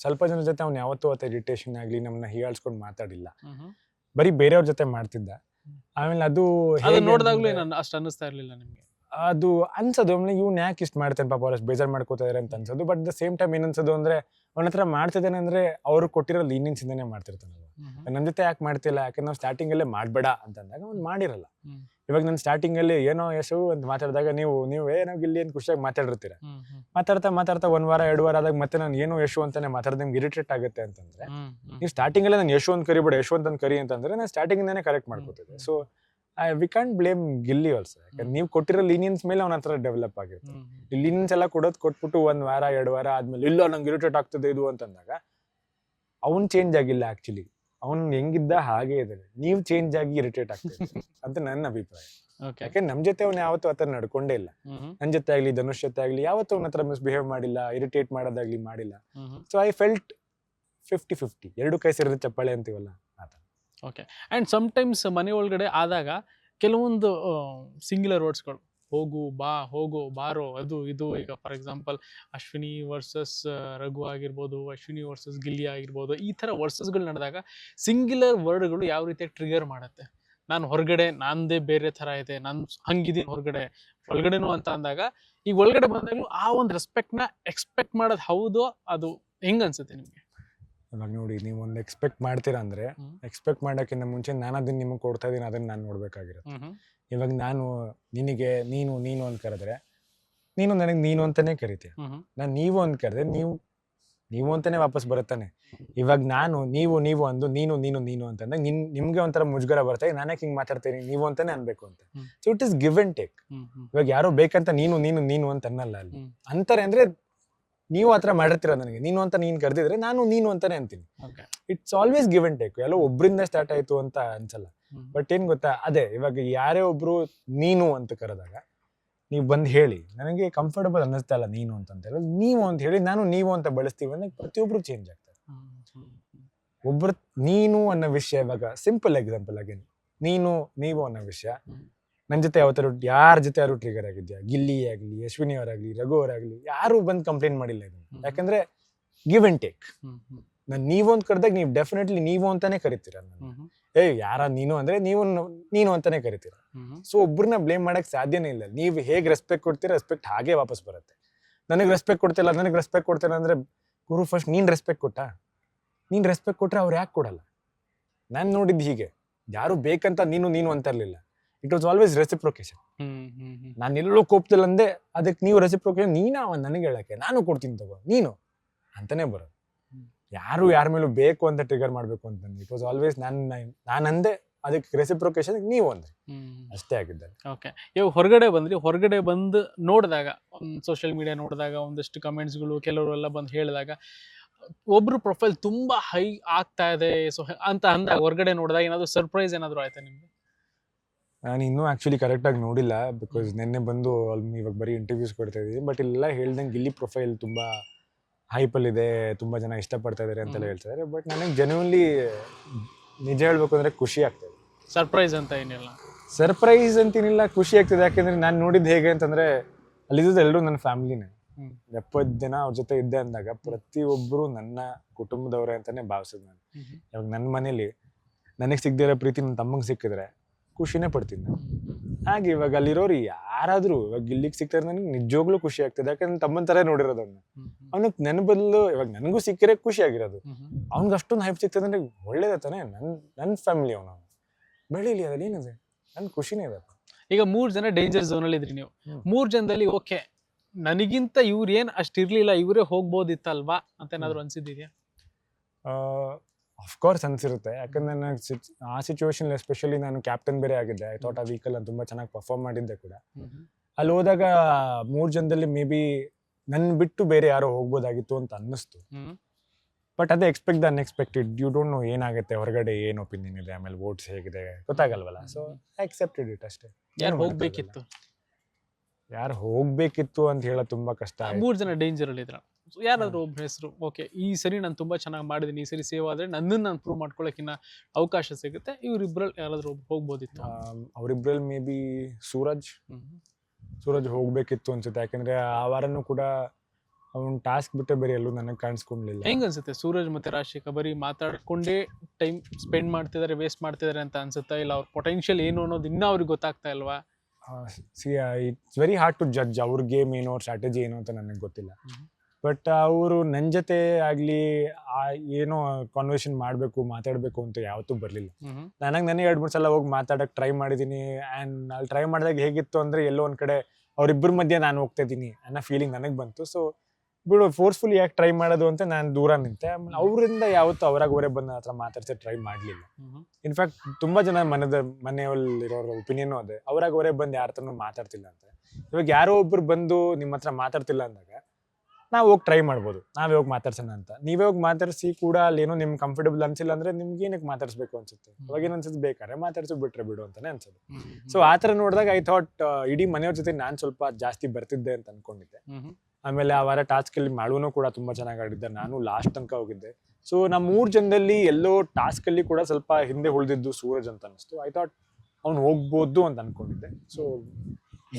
ಸ್ವಲ್ಪ ಜನ ಜೊತೆ ಅವ್ನು ಯಾವತ್ತೂ ಅವತ್ತು ಇರಿಟೇಷನ್ ಆಗಲಿ ನಮ್ಮನ್ನ ಹೀಯಾಳ್ಸ್ಕೊಂಡು ಮಾತಾಡಿಲ್ಲ. ಬರೀ ಬೇರೆಯವ್ರ ಜೊತೆ ಮಾಡ್ತಿದ್ದ. ಆಮೇಲೆ ಅದು ನೋಡಿದಾಗ್ಲೂ ನಾನು ಅಷ್ಟು ಅನ್ನಿಸ್ತಾ ಇರ್ಲಿಲ್ಲ ನಿಮ್ಗೆ. ಅದು ಅನ್ಸೋದು ಆಮೇಲೆ ಇವ್ನು ಯಾಕೆ ಇಷ್ಟು ಮಾಡ್ತಾನೆ ಪಾಪ ಅವ್ರು ಅಷ್ಟು ಬೇಜಾರು ಮಾಡ್ಕೋತಾ ಇದಾರೆ ಅಂತ ಅನ್ಸೋದು ಬಟ್ ದ ಸೇಮ್ ಟೈಮ್ ಏನನ್ಸೋದು ಅನ್ಸೋದು ಅಂದ್ರೆ ಅವನ ಹತ್ರ ಮಾಡ್ತಿದ್ದಾನೆ ಅಂದ್ರೆ ಅವ್ರು ಕೊಟ್ಟಿರೋ ಲೀನಿಯನ್ಸ್ ಇಂದಾನೆ ಮಾಡ್ತಿರ್ತಾನಲ್ವ ನನ್ನ ಜೊತೆ ಯಾಕೆ ಮಾಡ್ತಿಲ್ಲ ಯಾಕಂದ್ರೆ ನಾವು ಸ್ಟಾರ್ಟಿಂಗ್ ಅಲ್ಲೇ ಮಾಡ್ಬೇಡ ಅಂತ ಅಂದಾಗ ಅವ್ನು ಮಾಡಿರಲ್ಲ. ಇವಾಗ ನಾನು ಸ್ಟಾರ್ಟಿಂಗ್ ಅಲ್ಲಿ ಏನೋ ಯಶು ಅಂತ ಮಾತಾಡಿದಾಗ ನೀವು ನೀವು ಏನೋ ಇಲ್ಲಿ ಏನು ಖುಷಿಯಾಗಿ ಮಾತಾಡಿರ್ತೀರ ಮಾತಾಡ್ತಾ ಮಾತಾಡ್ತಾ ಒಂದ್ ವಾರ ಎರಡು ವಾರ ಆದಾಗ ಮತ್ತೆ ನಾನು ಏನೋ ಯಶು ಅಂತಾನೆ ಮಾತಾಡ್ದೆ ನಿಮ್ಗೆ ಇರಿಟೇಟ್ ಆಗುತ್ತೆ ಅಂತಂದ್ರೆ. ನೀವು ಸ್ಟಾರ್ಟಿಂಗ್ ಅಲ್ಲೇ ನಾನು ಯಶು ಅಂತ ಕರಿಬೇಡ ಯಶು ಅಂತ ಕರಿ ಅಂತಂದ್ರೆ ನಾನು ಸ್ಟಾರ್ಟಿಂಗ್ ಇಂದಾನೆ ಕರೆಕ್ಟ್ ಮಾಡ್ಕೋತಿದ್ದೆ ಹ್ಮ್. So we can't blame Gilli also ಯಾಕಂದ್ರೆ. ನೀವು ಕೊಟ್ಟಿರೋ ಲೀನಿಯನ್ಸ್ ಮೇಲೆ ಅವನ ಹತ್ರ ಡೆವಲಪ್ ಆಗಿರುತ್ತೆ. ಈ ಲೀನಿಯನ್ಸ್ ಎಲ್ಲ ಕೊಡೋದು ಕೊಟ್ಬಿಟ್ಟು ಒಂದ್ ವಾರ ಎರಡು ವಾರ ಆದ್ಮೇಲೆ ಇಲ್ಲ ನಂಗೆ ಇರಿಟೇಟ್ ಆಗ್ತದೆ ಇದು ಅಂತಂದಾಗ ಅವ್ನ್ ಚೇಂಜ್ ಆಗಿಲ್ಲ ಆಕ್ಚುಲಿ ಅವ್ನ್ ಹೆಂಗಿದ್ದ ಹಾಗೆ ಇದ್ದಾನೆ ನೀವು ಚೇಂಜ್ ಆಗಿ ಇರಿಟೇಟ್ ಆಗ್ತದೆ ಅಂತ. ನನ್ನ ಅಭಿಪ್ರಾಯ. ಯಾಕೆ ನಮ್ ಜೊತೆ ಅವ್ನು ಯಾವತ್ತೂ ಆತರ ನಡ್ಕೊಂಡೇ ಇಲ್ಲ. ನನ್ ಜೊತೆ ಆಗ್ಲಿ ಧನುಷ್ ಜೊತೆ ಆಗ್ಲಿ ಯಾವತ್ತೂ ಅವನ ಹತ್ರ ಮಿಸ್ಬಿಹೇವ್ ಮಾಡಿಲ್ಲ ಇರಿಟೇಟ್ ಮಾಡೋದಾಗ್ಲಿ ಮಾಡಿಲ್ಲ. So I felt fifty fifty ಎರಡು ಕೈ ಸೇರಿದ ಚಪ್ಪಾಳೆ ಅಂತೀವಲ್ಲ? ಆತ ಆ್ಯಂಡ್ ಸಮ್ಟೈಮ್ಸ್ ಮನೆ ಒಳಗಡೆ ಆದಾಗ ಕೆಲವೊಂದು ಸಿಂಗ್ಯುಲರ್ ವರ್ಡ್ಸ್ಗಳು ಹೋಗು ಬಾ ಹೋಗು ಬಾರೋ ಅದು ಇದು ಈಗ for example Ashwini versus Raghu ಆಗಿರ್ಬೋದು ಅಶ್ವಿನಿ ವರ್ಸಸ್ ಗಿಲ್ಲಿ ಆಗಿರ್ಬೋದು ಈ ಥರ ವರ್ಸಸ್ಗಳು ನಡೆದಾಗ ಸಿಂಗ್ಯುಲರ್ ವರ್ಡ್ಗಳು ಯಾವ ರೀತಿಯಾಗಿ ಟ್ರಿಗರ್ ಮಾಡುತ್ತೆ? ನಾನು ಹೊರಗಡೆ ನಂದೇ ಬೇರೆ ಥರ ಇದೆ ನಾನು ಹಂಗಿದ್ದೀನಿ ಹೊರಗಡೆ ಒಳಗಡೆನೂ ಅಂತ ಅಂದಾಗ ಈಗ ಒಳಗಡೆ ಬಂದಾಗಲೂ ಆ ಒಂದು ರೆಸ್ಪೆಕ್ಟ್ನ ಎಕ್ಸ್ಪೆಕ್ಟ್ ಮಾಡೋದು ಹೌದು ಅದು ಹೆಂಗ್ ಅನ್ಸುತ್ತೆ ನಿಮಗೆ? ಇವಾಗ ನೋಡಿ ನೀವು ಒಂದು ಎಕ್ಸ್ಪೆಕ್ಟ್ ಮಾಡ್ತೀರಾ ಅಂದ್ರೆ ಎಕ್ಸ್ಪೆಕ್ಟ್ ಮಾಡೋಕ್ಕಿಂತ ಮುಂಚೆ ನಾನು ಅದನ್ನ ನಿಮಗೆ ಕೊಡ್ತಾ ಇದ್ದೀನಿ ಅದನ್ನ ನಾನು ನೋಡ್ಬೇಕಾಗಿರುತ್ತೆ. ಇವಾಗ ನಾನು ನಿನಗೆ ನೀನು ನೀನು ಅಂತ ಕರೆದ್ರೆ ನೀನು ನನಗೆ ನೀನು ಅಂತಾನೆ ಕರಿತೀಯ. ನಾನು ನೀವು ಅಂತ ಕರೆದ್ರೆ ನೀವು ನೀವು ಅಂತಾನೆ ವಾಪಸ್ ಬರುತ್ತಾನೆ ಇವಾಗ ನಾನು ನೀವು ನೀವು ಅಂದು ನೀನು ನೀನು ನೀನು ಅಂತಂದಾಗ ನಿನ್ ನಿಮ್ಗೆ ಒಂಥರ ಮುಜುಗರ ಬರ್ತಾ ನಾನೇ ಹಿಂಗ್ ಮಾತಾಡ್ತೀನಿ ನೀವು ಅಂತಾನೆ ಅನ್ಬೇಕು ಅಂತ. So it is give and take ಇವಾಗ ಯಾರೋ ಬೇಕಂತ ನೀನು ನೀನು ನೀನು ಅಂತ ಅನ್ನಲ್ಲ ಅಲ್ಲಿ. ಅಂತಾರೆ ಅಂದ್ರೆ ನೀವು ಆತರ ಮಾಡಿರ್ತೀರ ನನಗೆ. ನೀನು ಅಂತ ನೀನ್ ಕರೆದಿದ್ರೆ ನಾನು ನೀನು ಅಂತಾನೆ ಅಂತೀನಿ. It's always give and take ಎಲ್ಲೋ ಒಬ್ಬರಿಂದ ಸ್ಟಾರ್ಟ್ ಆಯ್ತು ಅಂತ ಅನ್ಸಲ್ಲ. ಬಟ್ ಏನ್ ಗೊತ್ತಾ? ಅದೇ ಇವಾಗ ಯಾರೇ ಒಬ್ರು ನೀನು ಅಂತ ಕರೆದಾಗ ನೀವು ಬಂದ್ ಹೇಳಿ. ನನಗೆ ಕಂಫರ್ಟಬಲ್ ಅನ್ನಿಸ್ತಾ ಇಲ್ಲ ನೀನು ಅಂತ ಹೇಳಿ ನೀವು ಅಂತ ಹೇಳಿ ನಾನು ನೀವು ಅಂತ ಬಳಸ್ತೀವಿ ಅಂದ್ರೆ ಪ್ರತಿಯೊಬ್ರು ಚೇಂಜ್ ಆಗ್ತಾರೆ. ಒಬ್ರು ನೀನು ಅನ್ನೋ ವಿಷಯ ಇವಾಗ ಸಿಂಪಲ್ ಎಕ್ಸಾಂಪಲ್ ಆಗಿ ನೀನು ನೀವು ಅನ್ನೋ ವಿಷಯ. ನನ್ನ ಜೊತೆ ಯಾವತ್ತಾರು ಯಾರ ಜೊತೆ ಯಾರು ಟ್ರಿಗರ್ ಆಗಿದ್ಯಾ? ಗಿಲ್ಲಿ ಆಗಲಿ ಅಶ್ವಿನಿ ಅವರಾಗಲಿ ರಘು ಅವರಾಗಲಿ ಯಾರು ಬಂದು ಕಂಪ್ಲೇಂಟ್ ಮಾಡಿಲ್ಲ ಇದನ್ನ. ಯಾಕಂದ್ರೆ ಗಿವ್ ಅಂಡ್ ಟೇಕ್ ನಾನು ನೀವು ಅಂತ ಕರೆದಾಗ ನೀವು ಡೆಫಿನೆಟ್ಲಿ ನೀವು ಅಂತಾನೆ ಕರಿತೀರ ಏಯ್ ಏ ಯಾರ ನೀನು ಅಂದ್ರೆ ನೀವು ನೀನು ಅಂತಾನೆ ಕರಿತೀರ. ಸೊ ಒಬ್ಬರನ್ನ ಬ್ಲೇಮ್ ಮಾಡಕ್ ಸಾಧ್ಯನೇ ಇಲ್ಲ. ನೀವು ಹೇಗೆ ರೆಸ್ಪೆಕ್ಟ್ ಕೊಡ್ತೀರಾ ರೆಸ್ಪೆಕ್ಟ್ ಹಾಗೆ ವಾಪಸ್ ಬರುತ್ತೆ. ನನಗೆ ರೆಸ್ಪೆಕ್ಟ್ ಕೊಡ್ತಿಲ್ಲ ನನಗೆ ರೆಸ್ಪೆಕ್ಟ್ ಕೊಡ್ತಿಲ್ಲ ಅಂದ್ರೆ ಗುರು ಫಸ್ಟ್ ನೀನ್ ರೆಸ್ಪೆಕ್ಟ್ ಕೊಟ್ಟ? ನೀನ್ ರೆಸ್ಪೆಕ್ಟ್ ಕೊಟ್ರೆ ಅವ್ರು ಯಾಕೆ ಕೊಡಲ್ಲ? ನಾನು ನೋಡಿದ್ದು ಹೀಗೆ. ಯಾರು ಬೇಕಂತ ನೀನು ನೀನು ಅಂತ ಇರ್ಲಿಲ್ಲ. ಇಟ್ ವಾಸ್ ಆಲ್ವೇಸ್ ರೆಸಿಪ್ರೊಕೇಶನ್ ನಾನು ಎಲ್ಲೂ ಕೋಪ್ತಿಲ್ಲ ಅಂದೆ ಅದಕ್ಕೆ ನೀವು ರೆಸಿಪ್ರೊಕೇಶನ್ ನೀನ ಒಂದು ನನಗೆ ಹೇಳಕ್ಕೆ ನಾನು ಕೊಡ್ತೀನಿ ತಗೋ ನೀನು ಅಂತಾನೆ ಬರೋದು. ಯಾರು ಯಾರ ಮೇಲೂ ಬೇಕು ಅಂತ ಟ್ರಿಗರ್ ಮಾಡಬೇಕು ಅಂತ ಇಟ್ ವಾಸ್ ಆಲ್ವೇಸ್ ನಾನು ನಾನು ಅಂದೆ ಅದಕ್ಕೆ ರೆಸಿಪ್ರೊಕೇಶನ್ ನೀವು ಅಂದ್ರಿ. ಅಷ್ಟೇ ಆಗಿದ್ದಾರೆ ಓಕೆ. ಇವಾಗ ಹೊರಗಡೆ ಬಂದ್ರಿ ಹೊರಗಡೆ ಬಂದು ನೋಡಿದಾಗ ಸೋಷಿಯಲ್ ಮೀಡಿಯಾ ನೋಡಿದಾಗ ಒಂದಷ್ಟು ಕಮೆಂಟ್ಸ್ಗಳು ಕೆಲವರು ಎಲ್ಲ ಬಂದು ಹೇಳಿದಾಗ ಒಬ್ರು ಪ್ರೊಫೈಲ್ ತುಂಬಾ ಹೈ ಆಗ್ತಾ ಇದೆ ಸೊ ಅಂತ ಅಂದಾಗ ಹೊರಗಡೆ ನೋಡಿದಾಗ ಏನಾದ್ರು ಸರ್ಪ್ರೈಸ್ ಏನಾದ್ರು ಆಯ್ತಾ ನಿಮ್ಗೆ? ನಾನು ಇನ್ನೂ ಆ್ಯಕ್ಚುಲಿ ಕರೆಕ್ಟಾಗಿ ನೋಡಿಲ್ಲ ಬಿಕಾಸ್ ನಿನ್ನೆ ಬಂದು ಅಲ್ಲಿ ಇವಾಗ ಬರೀ ಇಂಟರ್ವ್ಯೂಸ್ ಕೊಡ್ತಾ ಇದ್ದೀವಿ ಬಟ್ ಇಲ್ಲೆಲ್ಲ ಹೇಳ್ದಂಗೆ ಇಲ್ಲಿ ಪ್ರೊಫೈಲ್ ತುಂಬಾ ಹೈಪಲ್ ಇದೆ ತುಂಬಾ ಜನ ಇಷ್ಟಪಡ್ತಾ ಇದ್ದಾರೆ ಅಂತೆಲ್ಲ ಹೇಳ್ತಿದ್ದಾರೆ ಬಟ್ ನನಗೆ ಜೆನ್ಯೂನ್ಲಿ ನಿಜ ಹೇಳ್ಬೇಕು ಅಂದ್ರೆ ಖುಷಿ ಆಗ್ತದೆ ಸರ್ಪ್ರೈಸ್ ಅಂತ ಏನಿಲ್ಲ. ಸರ್ಪ್ರೈಸ್ ಅಂತೇನಿಲ್ಲ ಖುಷಿ ಆಗ್ತದೆ ಯಾಕೆಂದರೆ ನಾನು ನೋಡಿದ್ದು ಹೇಗೆ ಅಂತಂದ್ರೆ ಅಲ್ಲಿದ್ದು ಎಲ್ಲರೂ ನನ್ನ ಫ್ಯಾಮಿಲಿನೇ. ಎಪ್ಪತ್ತು ಜನ ಅವ್ರ ಜೊತೆ ಇದ್ದೆ ಅಂದಾಗ ಪ್ರತಿಯೊಬ್ಬರು ನನ್ನ ಕುಟುಂಬದವರೇ ಅಂತಲೇ ಭಾವಿಸಿದ್ ನಾನು. ಇವಾಗ ನನ್ನ ಮನೇಲಿ ನನಗೆ ಸಿಗದಿರೋ ಪ್ರೀತಿ ನನ್ನ ತಮ್ಮಂಗೆ ಸಿಕ್ಕಿದ್ರೆ ಖುಷಿನೇ ಪಡ್ತೀನಿ ನಾನು. ಹಾಗೆ ಇವಾಗ ಅಲ್ಲಿರೋರು ಯಾರಾದರೂ ಇವಾಗ ಇಲ್ಲಿಗೆ ಸಿಗ್ತಾರೆ ನನಗೆ ನಿಜವಾಗ್ಲೂ ಖುಷಿ ಆಗ್ತದೆ. ಯಾಕಂದ್ರೆ ನನ್ನ ತಮ್ಮನ ಥರ ನೋಡಿರೋದು ಅವ್ನ. ಅವನಿಗೆ ನನ್ನ ಬದಲು ಇವಾಗ ನನಗೂ ಸಿಕ್ಕರೆ ಖುಷಿ ಆಗಿರೋದು. ಅವ್ನಿಗೆ ಅಷ್ಟೊಂದು ಹೈಪ್ ಸಿಗ್ತದೆ ಅಂದ್ರೆ ಒಳ್ಳೇದ ತಾನೆ? ನನ್ನ ನನ್ನ ಫ್ಯಾಮಿಲಿ ಅವನು. ಬೆಳೀಲಿ ಅದ್ರಲ್ಲಿ ಏನಿದೆ? ನನ್ನ ಖುಷಿನೇ ಇದೆ ಈಗ ಮೂರು ಜನ ಡೇಂಜರ್ ಝೋನ್ ಅಲ್ಲಿ ಇದ್ರಿ ನೀವು. ಮೂರು ಜನದಲ್ಲಿ ಓಕೆ ನನಗಿಂತ ಇವ್ರು ಏನು ಅಷ್ಟು ಇರ್ಲಿಲ್ಲ ಇವರೇ ಹೋಗ್ಬೋದಿತ್ತಲ್ವಾ ಅಂತ ಏನಾದರೂ ಅನ್ಸಿದ್ಯಾ ಅಫ್ಕೋರ್ಸ್ ಅನ್ಸಿರುತ್ತೆ ಯಾಕಂದ್ರೆ ನನಗೆ ಸಿಚ್- ಆ ಸಿಚುವೇಶನ್ ಎಸ್ಪೆಷಲಿ ನಾನು ಕ್ಯಾಪ್ಟನ್ ಬೇರೆ ಆಗಿದ್ದೆ. ಐ ಥಾಟ್ ಆ ವೀಕಲ್ ನಾನು ತುಂಬಾ ಚೆನ್ನಾಗಿ ಪರ್ಫಾರ್ಮ್ ಮಾಡಿದ್ದೆ ಕೂಡ. ಅಲ್ಲಿ ಹೋದಾಗ ಮೂರ್ ಜನದಲ್ಲಿ ಮೇ ಬಿ ನನ್ ಬಿಟ್ಟು ಬೇರೆ ಯಾರೋ ಹೋಗ್ಬೋದಾಗಿತ್ತು ಅಂತ ಅನ್ನಿಸ್ತು. ಬಟ್ ಅದೇ expect the unexpected you don't know ಏನಾಗುತ್ತೆ ಹೊರಗಡೆ ಏನು ಒಪಿನಿಯನ್ ಇದೆ ಆಮೇಲೆ ವೋಟ್ಸ್ ಹೇಗಿದೆ ಗೊತ್ತಾಗಲ್ವಲ್ಲ? ಸೊ ಅಕ್ಸೆಪ್ಟೆಡ್ ಇಟ್ ಅಷ್ಟೇ. ಯಾರು ಹೋಗ್ಬೇಕಿತ್ತು? ಯಾರು ಹೋಗ್ಬೇಕಿತ್ತು ಅಂತ ಹೇಳೋದು ತುಂಬಾ ಕಷ್ಟ. ಮೂರ್ ಜನ ಡೇಂಜರ್ ಅಲ್ಲಿ ಯಾರಾದ್ರೂ ಒಬ್ಬ ಹೆಸರು ಓಕೆ ಈ ಸರಿ ನಾನು ತುಂಬಾ ಚೆನ್ನಾಗಿ ಮಾಡಿದ್ದೀನಿ ಈ ಸರಿ ಸೇವ್ ಆದ್ರೆ ನನ್ನನ್ನು ನಾನು ಪ್ರೂವ್ ಮಾಡ್ಕೊಳಕಿನ್ನ ಅವಕಾಶ ಸಿಗುತ್ತೆ. ಇವ್ರಿಬ್ರಲ್ಲಿ ಯಾರಾದರೂ ಒಬ್ಬ ಹೋಗ್ಬೋದಿತ್ತು? ಅವರಿಬ್ಬರಲ್ಲಿ ಅವ್ರಿಬ್ರಲ್ಲಿ ಮೇ ಬಿ ಸೂರಜ್. ಸೂರಜ್ ಹೋಗಬೇಕಿತ್ತು ಅನ್ಸುತ್ತೆ ಯಾಕಂದ್ರೆ ಆ ವಾರನೂ ಕೂಡ ಅವ್ನ ಟಾಸ್ಕ್ ಬಿಟ್ಟೆ ಬೇರೆ ಎಲ್ಲೂ ನನಗೆ ಕಾಣಿಸ್ಕೊಂಡ್ಲಿಲ್ಲ. ಹೆಂಗೆ ಅನ್ಸುತ್ತೆ? ಸೂರಜ್ ಮತ್ತೆ ರಾಶಿಕಾ ಬರೀ ಮಾತಾಡ್ಕೊಂಡೇ ಟೈಮ್ ಸ್ಪೆಂಡ್ ಮಾಡ್ತಿದ್ದಾರೆ ವೇಸ್ಟ್ ಮಾಡ್ತಿದ್ದಾರೆ ಅಂತ ಅನ್ಸುತ್ತಾ ಇಲ್ಲ? ಅವ್ರ ಪೊಟೆನ್ಷಿಯಲ್ ಏನು ಅನ್ನೋದು ಇನ್ನೂ ಅವ್ರಿಗೆ ಗೊತ್ತಾಗ್ತಾ ಇಲ್ವಾ? See it's very hard to judge ಅವ್ರ ಗೇಮ್ ಏನು ಅವ್ರ ಸ್ಟ್ರಾಟಜಿ ಏನು ಅಂತ ನನಗೆ ಗೊತ್ತಿಲ್ಲ. ಬಟ್ ಅವರು ನನ್ನ ಜೊತೆ ಆಗಲಿ ಏನೋ ಕಾನ್ವರ್ಸೇಷನ್ ಮಾಡಬೇಕು ಮಾತಾಡಬೇಕು ಅಂತ ಯಾವತ್ತೂ ಬರಲಿಲ್ಲ. ನನಗೆ ನನಗೆ ಎರಡು ಮೂರು ಸಲ ಹೋಗಿ ಮಾತಾಡಕ್ಕೆ ಟ್ರೈ ಮಾಡಿದ್ದೀನಿ ಆ್ಯಂಡ್ ಅಲ್ಲಿ ಟ್ರೈ ಮಾಡಿದಾಗ ಹೇಗಿತ್ತು ಅಂದರೆ ಎಲ್ಲೋ ಒಂದು ಕಡೆ ಅವರಿಬ್ಬರ ಮಧ್ಯೆ ನಾನು ಹೋಗ್ತಾ ಇದ್ದೀನಿ ಅನ್ನೋ ಫೀಲಿಂಗ್ ನನಗೆ ಬಂತು. ಸೊ ಬಿಡು ಫೋರ್ಸ್ಫುಲ್ ಯಾಕೆ ಟ್ರೈ ಮಾಡೋದು ಅಂತ ನಾನು ದೂರ ನಿಂತೆ. ಆಮೇಲೆ ಅವರಿಂದ ಯಾವತ್ತೂ ಅವರಾಗ ಅವರೇ ಬಂದು ನನ್ನ ಹತ್ರ ಮಾತಾಡ್ಸಿ ಟ್ರೈ ಮಾಡಲಿಲ್ಲ. ಇನ್ಫ್ಯಾಕ್ಟ್ ತುಂಬಾ ಜನ ಮನದ ಮನೆಯಲ್ಲಿರೋರ ಒಪಿನಿಯನ್ ಅದೇ. ಅವ್ರಾಗ ಅವರೇ ಬಂದು ಯಾರ ಹತ್ರನೂ ಮಾತಾಡ್ತಿಲ್ಲ ಅಂತ. ಇವಾಗ ಯಾರೋ ಒಬ್ರು ಬಂದು ನಿಮ್ಮ ಹತ್ರ ಮಾತಾಡ್ತಿಲ್ಲ ಅಂದಾಗ ನಾವು ಹೋಗಿ ಟ್ರೈ ಮಾಡ್ಬೋದು. ನಾವೇ ಹೋಗಿ ಮಾತಾಡ್ಸೋಣ ಅಂತ. ನೀವೇ ಹೋಗಿ ಮಾತಾಡಿಸಿ ಕೂಡ ಅಲ್ಲೇನೋ ಏನೋ ನಿಮ್ಗೆ ಕಂಫರ್ಟಬಲ್ ಅನ್ಸಿಲ್ಲ ಅಂದ್ರೆ ನಿಮ್ಗೆ ಏನಕ್ಕೆ ಮಾತಾಡಿಸ್ಬೇಕು ಅನ್ಸುತ್ತೆ? ಅವಾಗ ಏನು ಅನ್ಸುತ್ತೆ ಬೇಕಾದ್ರೆ ಮಾತಾಡಿಸಿ ಬಿಟ್ರೆ ಬಿಡು ಅಂತಾನೆ ಅನ್ಸುತ್ತೆ ಸೊ ಆ ಥರ ನೋಡಿದಾಗ ಐ ಥಾಟ್ ಇಡೀ ಮನೆಯವ್ರ ಜೊತೆ ನಾನು ಸ್ವಲ್ಪ ಜಾಸ್ತಿ ಬರ್ತಿದ್ದೆ ಅಂತ ಅನ್ಕೊಂಡಿದ್ದೆ. ಆಮೇಲೆ ಆ ವಾರ ಟಾಸ್ಕ್ ಅಲ್ಲಿ ಮಾಳುನು ಕೂಡ ತುಂಬಾ ಚೆನ್ನಾಗಿ ಆಡಿದ್ದೆ. ನಾನು ಲಾಸ್ಟ್ ತನಕ ಹೋಗಿದ್ದೆ. ಸೊ ನಮ್ಮ ಮೂರು ಜನದಲ್ಲಿ ಎಲ್ಲೋ ಟಾಸ್ಕ್ ಅಲ್ಲಿ ಕೂಡ ಸ್ವಲ್ಪ ಹಿಂದೆ ಉಳಿದಿದ್ದು ಸೂರಜ್ ಅಂತ ಅನಿಸ್ತು. ಐ ಥಾಟ್ ಅವ್ನು ಹೋಗ್ಬೋದು ಅಂತ ಅನ್ಕೊಂಡಿದ್ದೆ. So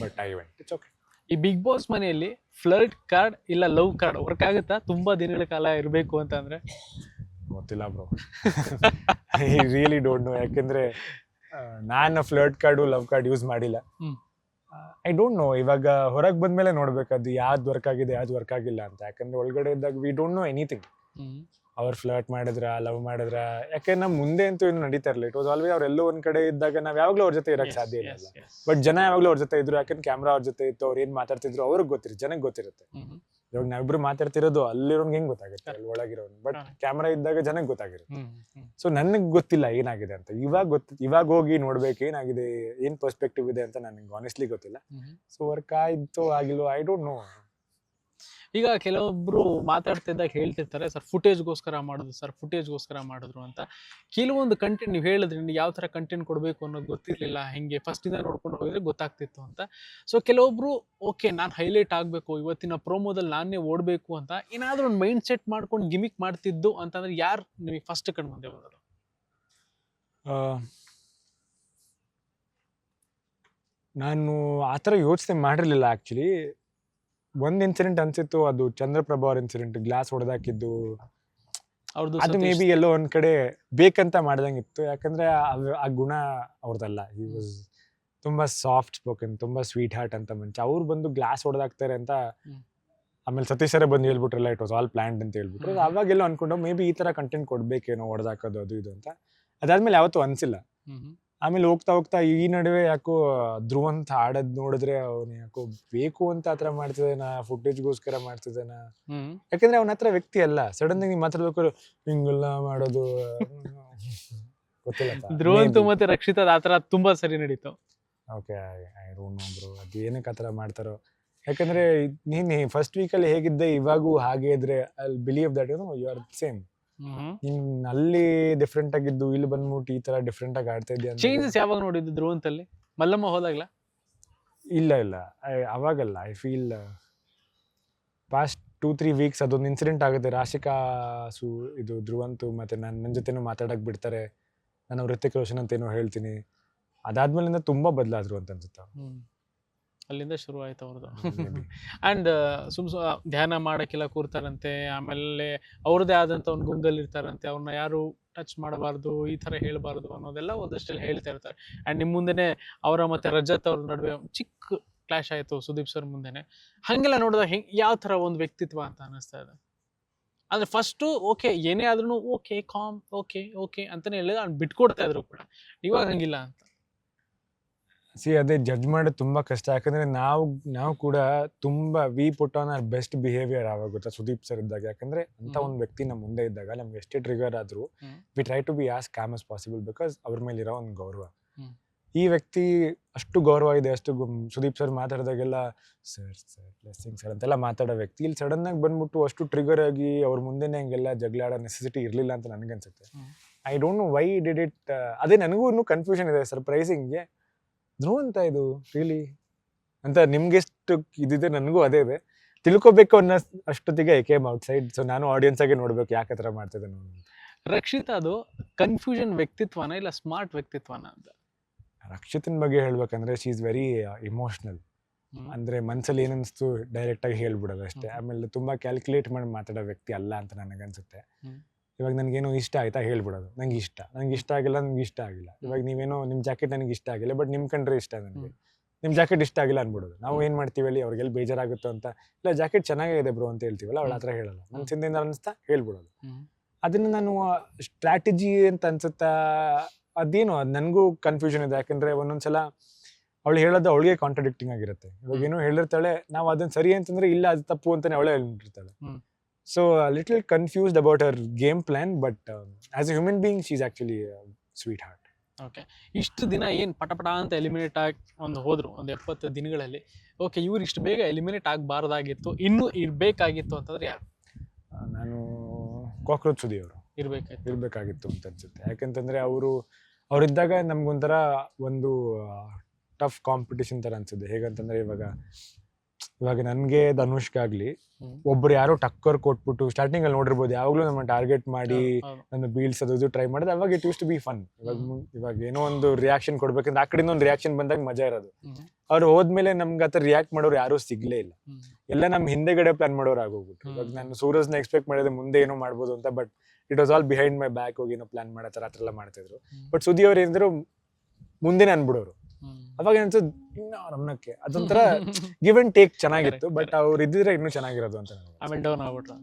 but I went it's okay ಈ ಬಿಗ್ ಬಾಸ್ ಮನೆಯಲ್ಲಿ ಫ್ಲರ್ಟ್ ಕಾರ್ಡ್ ಇಲ್ಲ ಲವ್ ಕಾರ್ಡ್ ವರ್ಕ್ ಆಗುತ್ತಾ? ತುಂಬಾ ದಿನಗಳ ಕಾಲ ಇರಬೇಕು ಅಂತಂದ್ರೆ? ಗೊತ್ತಿಲ್ಲ bro I really don't know ಯಾಕೆಂದ್ರೆ ನಾನು flirt card love card use ಮಾಡಿಲ್ಲ. ಐ ಡೋಂಟ್ ನೋ ಇವಾಗ ಹೊರಗೆ ಬಂದ್ಮೇಲೆ ಅದು ಯಾವ್ದು ವರ್ಕ್ ಆಗಿದೆ ಯಾವ್ದು ವರ್ಕ್ ಆಗಿಲ್ಲ ಅಂತ. ಯಾಕಂದ್ರೆ ಒಳಗಡೆ ಇದ್ದಾಗ ವಿ ಡೋಂಟ್ ನೋ ಎನಿಥಿಂಗ್ ಅವ್ರು ಫ್ಲರ್ಟ್ ಮಾಡಿದ್ರ ಲವ್ ಮಾಡಿದ್ರ? ಯಾಕೆ ನಮ್ ಮುಂದೆ ಅಂತೂ ಏನು ನಡೀತಾ ಇರಲಿಲ್ಲ ಇಟ್ ವಾಸ್ ಆಲ್ವೇಸ್ ಅವ್ರೆಲ್ಲೋ ಒಂದ್ ಕಡೆ ಇದ್ದಾಗ ನಾವು ಯಾವಾಗ್ಲೂ ಅವ್ರ ಜೊತೆ ಇರಕ್ ಸಾಧ್ಯ ಇಲ್ಲ ಬಟ್ ಜನ ಯಾವಾಗ್ಲೂ ಅವ್ರ ಜೊತೆ ಇದ್ರು ಯಾಕಂದ್ರೆ ಕ್ಯಾಮ್ರಾ ಅವ್ರ ಜೊತೆ ಇತ್ತು ಅವ್ರು ಏನ್ ಮಾತಾಡ್ತಿದ್ರು ಅವ್ರಿಗೆ ಗೊತ್ತಿರೋ ಜನಕ್ಕೆ ಗೊತ್ತಿರುತ್ತೆ. ಇವಾಗ ನಾವಿಬ್ರು ಮಾತಾಡ್ತಿರೋದು ಅಲ್ಲಿರೋನ್ಗೆ ಹೆಂಗ್ ಗೊತ್ತಾಗುತ್ತೆ ಅಲ್ಲಿ ಒಳಗಿರೋನ್? ಬಟ್. ಕ್ಯಾಮ್ರಾ ಇದ್ದಾಗ ಜನಕ್ಕೆ ಗೊತ್ತಾಗಿರುತ್ತೆ. ಸೊ ನನಗೆ ಗೊತ್ತಿಲ್ಲ ಏನಾಗಿದೆ ಅಂತ. ಇವಾಗ ಗೊತ್ತ ಇವಾಗ ಹೋಗಿ ನೋಡ್ಬೇಕು ಏನಾಗಿದೆ ಏನ್ ಪರ್ಸ್ಪೆಕ್ಟಿವ್ ಇದೆ ಅಂತ ನನಗೆ ಆನೆಸ್ಟ್ಲಿ ಗೊತ್ತಿಲ್ಲ. ಸೊ ವರ್ಕ್ ಆಯ್ತು ಆಗಿಲ್ವೋ ಐ ಡೋಂಟ್ ನೋ ಈಗ ಕೆಲವೊಬ್ರು ಮಾತಾಡ್ತಿದ್ದಾಗ ಹೇಳ್ತಿರ್ತಾರೆ, ಸರ್ ಫುಟೇಜ್ಗೋಸ್ಕರ ಮಾಡಿದ್ರು ಸರ್ ಫುಟೇಜ್ಗೋಸ್ಕರ ಮಾಡಿದ್ರು ಅಂತ. ಕೆಲವೊಂದು ಕಂಟೆಂಟ್ ನೀವು ಹೇಳಿದ್ರೆ ನಿಮ್ಗೆ ಯಾವ ಥರ ಕಂಟೆಂಟ್ ಕೊಡಬೇಕು ಅನ್ನೋದು ಗೊತ್ತಿರಲಿಲ್ಲ, ಹೆಂಗೆ ಫಸ್ಟಿಂದ ನೋಡ್ಕೊಂಡು ಹೋಗಿದ್ರೆ ಗೊತ್ತಾಗ್ತಿತ್ತು ಅಂತ. ಸೊ ಕೆಲವೊಬ್ರು, ಓಕೆ, ನಾನು ಹೈಲೈಟ್ ಆಗಬೇಕು, ಇವತ್ತಿನ ಪ್ರೋಮೋದಲ್ಲಿ ನಾನೇ ಓಡಬೇಕು ಅಂತ ಏನಾದರೂ ಒಂದು ಮೈಂಡ್ ಸೆಟ್ ಮಾಡ್ಕೊಂಡು ಗಿಮಿಕ್ ಮಾಡ್ತಿದ್ದು ಅಂತಂದ್ರೆ ಯಾರು ನಿಮಗೆ ಫಸ್ಟ್ ಕಣ್ ಮುಂದೆ ಬರೋದು ನಾನು ಆ ಥರ ಯೋಚನೆ ಮಾಡಿರಲಿಲ್ಲ ಆಕ್ಚುಲಿ ಒಂದ್ ಇನ್ಸಿಡೆಂಟ್ ಅನ್ಸಿತ್ತು ಅದು ಚಂದ್ರಪ್ರಭಾ ಅವ್ರ ಇನ್ಸಿಡೆಂಟ್ ಗ್ಲಾಸ್ ಹೊಡೆದಾಕಿದ್ದು. ಅವ್ರದ್ದು ಅದು ಮೇ ಬಿ ಎಲ್ಲೋ ಒಂದ್ ಕಡೆ ಬೇಕಂತ ಮಾಡ್ದಂಗಿತ್ತು. ಯಾಕಂದ್ರೆ ಆ- ಆ ಗುಣ ಅವ್ರದಲ್ಲ. ಈ ವಾಸ್ ತುಂಬಾ ಸಾಫ್ಟ್ ಸ್ಪೋಕನ್ ತುಂಬಾ ಸ್ವೀಟ್ ಹಾರ್ಟ್ ಅಂತ ಮುಂಚೆ ಅವ್ರು ಬಂದು ಗ್ಲಾಸ್ ಹೊಡೆದಾಕ್ತಾರೆ ಅಂತ ಹ್ಮ್. ಆಮೇಲೆ ಸರ್ ಬಂದು ಹೇಳ್ಬಿಟ್ರಲ್ಲ ಇಟ್ ವಾಸ್ ಆಲ್ ಪ್ಲಾನ್ಡ್ ಅಂತ ಹೇಳ್ಬಿಟ್ರು. ಹ್ಮ್. ಅವಾಗೆಲ್ಲ ಅನ್ಕೊಂಡು ಮೇ ಬಿ ಈ ತರ ಕಂಟೆಂಟ್ ಕೊಡ್ಬೇಕೇನೋ ಹೊಡೆದಾಕೋದು ಅದು ಇದು ಅಂತ. ಅದಾದ್ಮೇಲೆ ಯಾವತ್ತೂ ಅನ್ಸಿಲ್ಲ. ಆಮೇಲೆ ಹೋಗ್ತಾ ಹೋಗ್ತಾ ಈ ನಡುವೆ ಯಾಕೋ ಧ್ರುವಂತ ಆಡೋದ್ ನೋಡಿದ್ರೆ ಅವ್ನು ಯಾಕೋ ಬೇಕು ಅಂತ ಆತರ ಮಾಡ್ತಿದ್ದಾನ ಫುಟೇಜ್ಗೋಸ್ಕರ ಮಾಡ್ತಿದ್ದಾನ. ಯಾಕಂದ್ರೆ ಅವನ ಹತ್ರ ವ್ಯಕ್ತಿ ಅಲ್ಲ ಸಡನ್ ಆಗಿ ಮಾತಾಡ್ಬೇಕು ಹಿಂಗೆಲ್ಲ ಮಾಡೋದು. ಗೊತ್ತಿಲ್ಲ ಧ್ರುವಂತು ಮತ್ತೆ ರಕ್ಷಿತ ಆತರ ತುಂಬಾ ಸರಿ ನಡೀತು. Okay I don't know bro ಅದು ಏನಕ್ಕೆ ಆತರ ಮಾಡ್ತಾರೋ. ಯಾಕಂದ್ರೆ ನೀನು ಫಸ್ಟ್ ವೀಕಲ್ಲಿ ಹೇಗಿದ್ದೆ ಇವಾಗೂ ಹಾಗೆ ಇದ್ರೆ I believe that you know you are same ಅಲ್ಲಿ ಡಿಫ್ರೆಂಟ್ ಆಗಿದ್ದು ಇಲ್ಲಿ ಬಂದ್ಬಿಟ್ಟು ಈ ತರ ಡಿಫ್ರೆಂಟ್ ಆಗಿ ಆಡ್ತಾ ಇದೆಯಾ ಚೇಂಜಸ್ ಯಾವಾಗ ನೋಡಿದ್ದು ಧ್ರುವಂತಲ್ಲಿ ಮಲ್ಲಮ್ಮ ಹೋದಾಗ್ಲ? ಇಲ್ಲ ಇಲ್ಲ. I- ಅವಾಗಲ್ಲ I feel past two three weeks ಅದೊಂದು ಇನ್ಸಿಡೆಂಟ್ ಆಗುತ್ತೆ. ರಾಶಿಕಾ ಸು ಇದು ಧ್ರುವಂತು ಮತ್ತೆ ನನ್ನ ನನ್ನ ಜೊತೆನೂ ಮಾತಾಡಕ್ ಬಿಡ್ತಾರೆ. ನಾನು ಋತಿಕ್ ರೋಷನ್ ಅಂತ ಏನೋ ಹೇಳ್ತೀನಿ. ಅದಾದ್ಮೇಲಿಂದ ತುಂಬಾ ಬದಲಾದ್ರು ಅಂತ ಅನ್ಸುತ್ತೆ. ಅಲ್ಲಿಂದ ಶುರು ಆಯ್ತು ಅವ್ರದ್ದು. ಅಂಡ್ ಸುಮ್ ಧ್ಯಾನ ಮಾಡಕ್ಕೆಲ್ಲ ಕೂರ್ತಾರಂತೆ ಆಮೇಲೆ ಅವ್ರದೇ ಆದಂತ ಒಂದು ಗುಂಗಲ್ ಇರ್ತಾರಂತೆ ಅವ್ರನ್ನ ಯಾರು ಟಚ್ ಮಾಡಬಾರ್ದು ಈ ತರ ಹೇಳಬಾರ್ದು ಅನ್ನೋದೆಲ್ಲ ಒಂದಷ್ಟು ಹೇಳ್ತಾ ಇರ್ತಾರೆ. ಅಂಡ್ ನಿಮ್ ಮುಂದೆನೆ ಅವರ ಮತ್ತೆ ರಜತ್ ಅವ್ರ ನಡುವೆ ಚಿಕ್ಕ ಕ್ಲಾಶ್ ಆಯ್ತು ಸುದೀಪ್ ಸರ್ ಮುಂದೆನೆ. ಹಂಗೆಲ್ಲ ನೋಡಿದಾಗ ಹೆಂಗ್ ಯಾವ ತರ ಒಂದು ವ್ಯಕ್ತಿತ್ವ ಅಂತ ಅನಿಸ್ತಾ ಇದೆ. ಅಂದ್ರೆ ಫಸ್ಟು ಓಕೆ ಏನೇ ಆದ್ರೂ ಓಕೆ ಕಾಮ್ ಓಕೆ ಓಕೆ ಅಂತಾನೆ ಹೇಳಿದ್ರೆ ಅವ್ನು ಬಿಟ್ಕೊಡ್ತಾ ಇದ್ರು ಕೂಡ. ಇವಾಗ ಹಂಗಿಲ್ಲ ಅಂತ. ಸಿ ಅದೇ ಜಡ್ಜ್ ಮಾಡೋದು ತುಂಬ ಕಷ್ಟ. ಯಾಕಂದ್ರೆ ನಾವು ನಾವು ಕೂಡ ತುಂಬಾ we put on our best behaviour ಆವಾಗ ಗೊತ್ತಾ ಸುದೀಪ್ ಸರ್ ಇದ್ದಾಗ. ಯಾಕಂದ್ರೆ ಅಂತ ಒಂದು ವ್ಯಕ್ತಿ ನಮ್ಮ ಮುಂದೆ ಇದ್ದಾಗ ನಮ್ಗೆ ಎಷ್ಟೇ ಟ್ರಿಗರ್ ಆದ್ರೂ. We try to be as calm as possible because ಅವ್ರ ಮೇಲೆ ಇರೋ ಒಂದು ಗೌರವ. ಈ ವ್ಯಕ್ತಿ ಅಷ್ಟು ಗೌರವ ಇದೆ ಅಷ್ಟು ಸುದೀಪ್ ಸರ್ ಮಾತಾಡಿದಾಗೆಲ್ಲ ಸರ್ ಸರ್ ಬ್ಲೆಸ್ಸಿಂಗ್ ಸರ್ ಅಂತೆಲ್ಲ ಮಾತಾಡೋ ವ್ಯಕ್ತಿ. ಇಲ್ಲಿ ಸಡನ್ ಆಗಿ ಬಂದ್ಬಿಟ್ಟು ಅಷ್ಟು ಟ್ರಿಗರ್ ಆಗಿ ಅವ್ರ ಮುಂದೆನೇ ಹಂಗೆಲ್ಲ ಜಗಳಾಡೋ ನೆಸೆಸಿಟಿ ಇರಲಿಲ್ಲ ಅಂತ ನನಗನ್ಸುತ್ತೆ. I don't know why did it ಅದೇ ನನಗೂ ಇನ್ನೂ ಕನ್ಫ್ಯೂಷನ್ ಇದೆ ಸರ್ಪ್ರೈಸಿಂಗ್ಗೆ ಧ್ರುವ ಅಂತ ಇದು ರಿಯಲಿ ಅಂತ ನಿಮ್ಗೆಷ್ಟು ಇದಿದೆ ನನಗೂ ಅದೇ ಇದೆ ತಿಳ್ಕೊಬೇಕು ಅನ್ನೋ ಅಷ್ಟೊತ್ತಿಗೆ ಐ ಕೇಮ್ ಔಟ್ಸೈಡ್ ಸೊ ನಾನು ಆಡಿಯನ್ಸ್ ಆಗಿ ನೋಡ್ಬೇಕು ಯಾಕೆ ಥರ ಮಾಡ್ತಿದ್ದೆ ನಾನು. ರಕ್ಷಿತ್ ಅದು ಕನ್ಫ್ಯೂಷನ್ ವ್ಯಕ್ತಿತ್ವನ ಇಲ್ಲ ಸ್ಮಾರ್ಟ್ ವ್ಯಕ್ತಿತ್ವನ ಅಂತ ರಕ್ಷಿತನ್ ಬಗ್ಗೆ ಹೇಳ್ಬೇಕಂದ್ರೆ ಶಿ ಇಸ್ ವೆರಿ ಇಮೋಷ್ನಲ್. ಅಂದ್ರೆ ಮನ್ಸಲ್ಲಿ ಏನನ್ಸ್ತು ಡೈರೆಕ್ಟ್ ಆಗಿ ಹೇಳ್ಬಿಡೋದು ಅಷ್ಟೇ. ಆಮೇಲೆ ತುಂಬಾ ಕ್ಯಾಲ್ಕುಲೇಟ್ ಮಾಡಿ ಮಾತಾಡೋ ವ್ಯಕ್ತಿ ಅಲ್ಲ ಅಂತ ನನಗನ್ಸುತ್ತೆ. ಇವಾಗ ನನಗೇನೋ ಇಷ್ಟ ಆಯ್ತಾ ಹೇಳ್ಬಿಡೋದು. ನಂಗೆ ಇಷ್ಟ. ನಂಗೆ ಇಷ್ಟ ಆಗಿಲ್ಲ ನಂಗೆ ಇಷ್ಟ ಆಗಿಲ್ಲ. ಇವಾಗ ನೀವೇನೋ ನಿಮ್ಮ ಜಾಕೆಟ್ ನನಗೆ ಇಷ್ಟ ಆಗಿಲ್ಲ ಬಟ್ ನಿಮ್ಮ ಕಂಡ್ರೆ ಇಷ್ಟ ನನಗೆ. ನಿಮ್ಮ ನಿಮ್ ಜಾಕೆಟ್ ಇಷ್ಟ ಆಗಿಲ್ಲ ಅನ್ಬಿಡೋದು. ನಾವು ಏನು ಮಾಡ್ತೀವಿ ಅಲ್ಲಿ ಅವ್ರಿಗೆಲ್ಲ ಬೇಜಾರಾಗುತ್ತೋ ಅಂತ. ಇಲ್ಲ ಜಾಕೆಟ್ ಚೆನ್ನಾಗಿದೆ ಬ್ರೋ ಅಂತ ಹೇಳ್ತೀವಲ್ಲ ಅವಳ ಹತ್ರ ಹೇಳಲ್ಲ. ಮನ್ಸಿಂದ ಅನಿಸ್ತಾ ಹೇಳ್ಬಿಡೋದು. ಅದನ್ನು ಅದನ್ನ ನಾನು ಸ್ಟ್ರಾಟಜಿ ಅಂತ ಅನ್ಸುತ್ತಾ? ಅದೇನು ಅದು ನನಗೂ ಕನ್ಫ್ಯೂಷನ್ ಇದೆ. ಯಾಕಂದ್ರೆ ಒಂದೊಂದ್ಸಲ ಅವಳು ಹೇಳೋದು ಅವಳಿಗೆ ಕಾಂಟ್ರಡಿಕ್ಟಿಂಗ್ ಆಗಿರುತ್ತೆ. ಇವಾಗ ಏನೋ ಹೇಳಿರ್ತಾಳೆ ನಾವು ಅದನ್ನ ಸರಿ ಅಂತಂದ್ರೆ ಇಲ್ಲ ಅದು ತಪ್ಪು ಅಂತಾನೆ ಅವಳೇ ಹೇಳ್ಬಿಟ್ಟಿರ್ತಾಳೆ. ಹ್ಮ್. So confused confused about game game but but as a human being, she's actually sweetheart okay ಇಷ್ಟು ದಿನ ಏನು ಪಟಪಟ ಅಂತ ಎಲಿಮಿನೇಟ್ ಆಗಿ ಒಂದು ಹೋದ್ರು ಒಂದು ಎಪ್ಪತ್ತು ದಿನಗಳಲ್ಲಿ ಓಕೆ ಇವ್ರು ಇಷ್ಟು ಬೇಗ ಎಲಿಮಿನೇಟ್ ಆಗಬಾರ್ದಾಗಿತ್ತು ಇನ್ನೂ ಇರಬೇಕಾಗಿತ್ತು ಅಂತಂದ್ರೆ ಯಾರು? ನಾನು ಕಾಕ್ರೋಚ್ ಸುದಿ ಅವರು ಇರಬೇಕಾಗಿತ್ತು ಇರಬೇಕಾಗಿತ್ತು ಅಂತ ಅನ್ಸುತ್ತೆ. ಯಾಕಂತಂದ್ರೆ ಅವರು ಅವರಿದ್ದಾಗ ನಮ್ಗೊಂಥರ ಒಂದು ಟಫ್ ಕಾಂಪಿಟಿಷನ್ ಥರ ಅನ್ಸುತ್ತೆ. ಹೇಗಂತಂದ್ರೆ ಇವಾಗ ಇವಾಗ ನನಗೆ ಧನುಷ್ಗಾಗ್ಲಿ. ಒಬ್ರು ಯಾರೋ ಟಕ್ಕರ್ ಕೊಟ್ಬಿಟ್ಟು ಸ್ಟಾರ್ಟಿಂಗ್ ಅಲ್ಲಿ ನೋಡಿರ್ಬೋದು ಯಾವಾಗ್ಲೂ ನಮ್ಮ ಟಾರ್ಗೆಟ್ ಮಾಡಿ ನನ್ನ ಬೀಳ್ಸೋದು ಟ್ರೈ ಮಾಡೋದು ಅವಾಗ it used to be fun ಇವಾಗ ಇವಾಗ ಏನೋ ಒಂದು ರಿಯಾಕ್ಷನ್ ಕೊಡ್ಬೇಕಂದ್ರೆ ಆ ಕಡೆಯಿಂದ ಒಂದು ರಿಯಾಕ್ಷನ್ ಬಂದಾಗ ಮಜಾ ಇರೋದು. ಅವ್ರು ಹೋದ್ಮೇಲೆ ನಮ್ಗೆ ಆತರ ರಿಯಾಕ್ಟ್ ಮಾಡೋರು ಯಾರು ಸಿಗ್ಲೇ ಇಲ್ಲ. ಎಲ್ಲ ನಮ್ ಹಿಂದೆಗಡೆ ಪ್ಲಾನ್ ಮಾಡೋರು ಆಗೋಗ್ಬಿಟ್ಟು. ಇವಾಗ ನಾನು ಸೂರಜ್ನ ಎಕ್ಸ್ಪೆಕ್ಟ್ ಮಾಡಿದ್ರೆ ಮುಂದೆ ಏನೋ ಮಾಡ್ಬೋದು ಅಂತ but it was all behind my back ಹೋಗಿ ಏನೋ ಪ್ಲಾನ್ ಮಾಡತ್ತಾರ ಆ ಥರ ಎಲ್ಲ ಮಾಡ್ತಿದ್ರು. ಬಟ್ ಸುದ್ದಿ ಅವ್ರು ಏನಿದ್ರು ಮುಂದೆ ಅನ್ಬಿಡೋರು. ಅವಾಗ ಇನ್ನ ನಮ್ಮಕ್ಕೆ ಅದೊಂಥರ ಗಿವ್ ಅಂಡ್ ಟೇಕ್ ಚೆನ್ನಾಗಿತ್ತು ಬಟ್ ಅವ್ರು ಇದ್ದಿದ್ರೆ ಇನ್ನೂ ಚೆನ್ನಾಗಿರೋದು ಅಂತ ಆಮೇಲೆ ಡೌನ್ ಆಗ್ಬಿಟ್ರು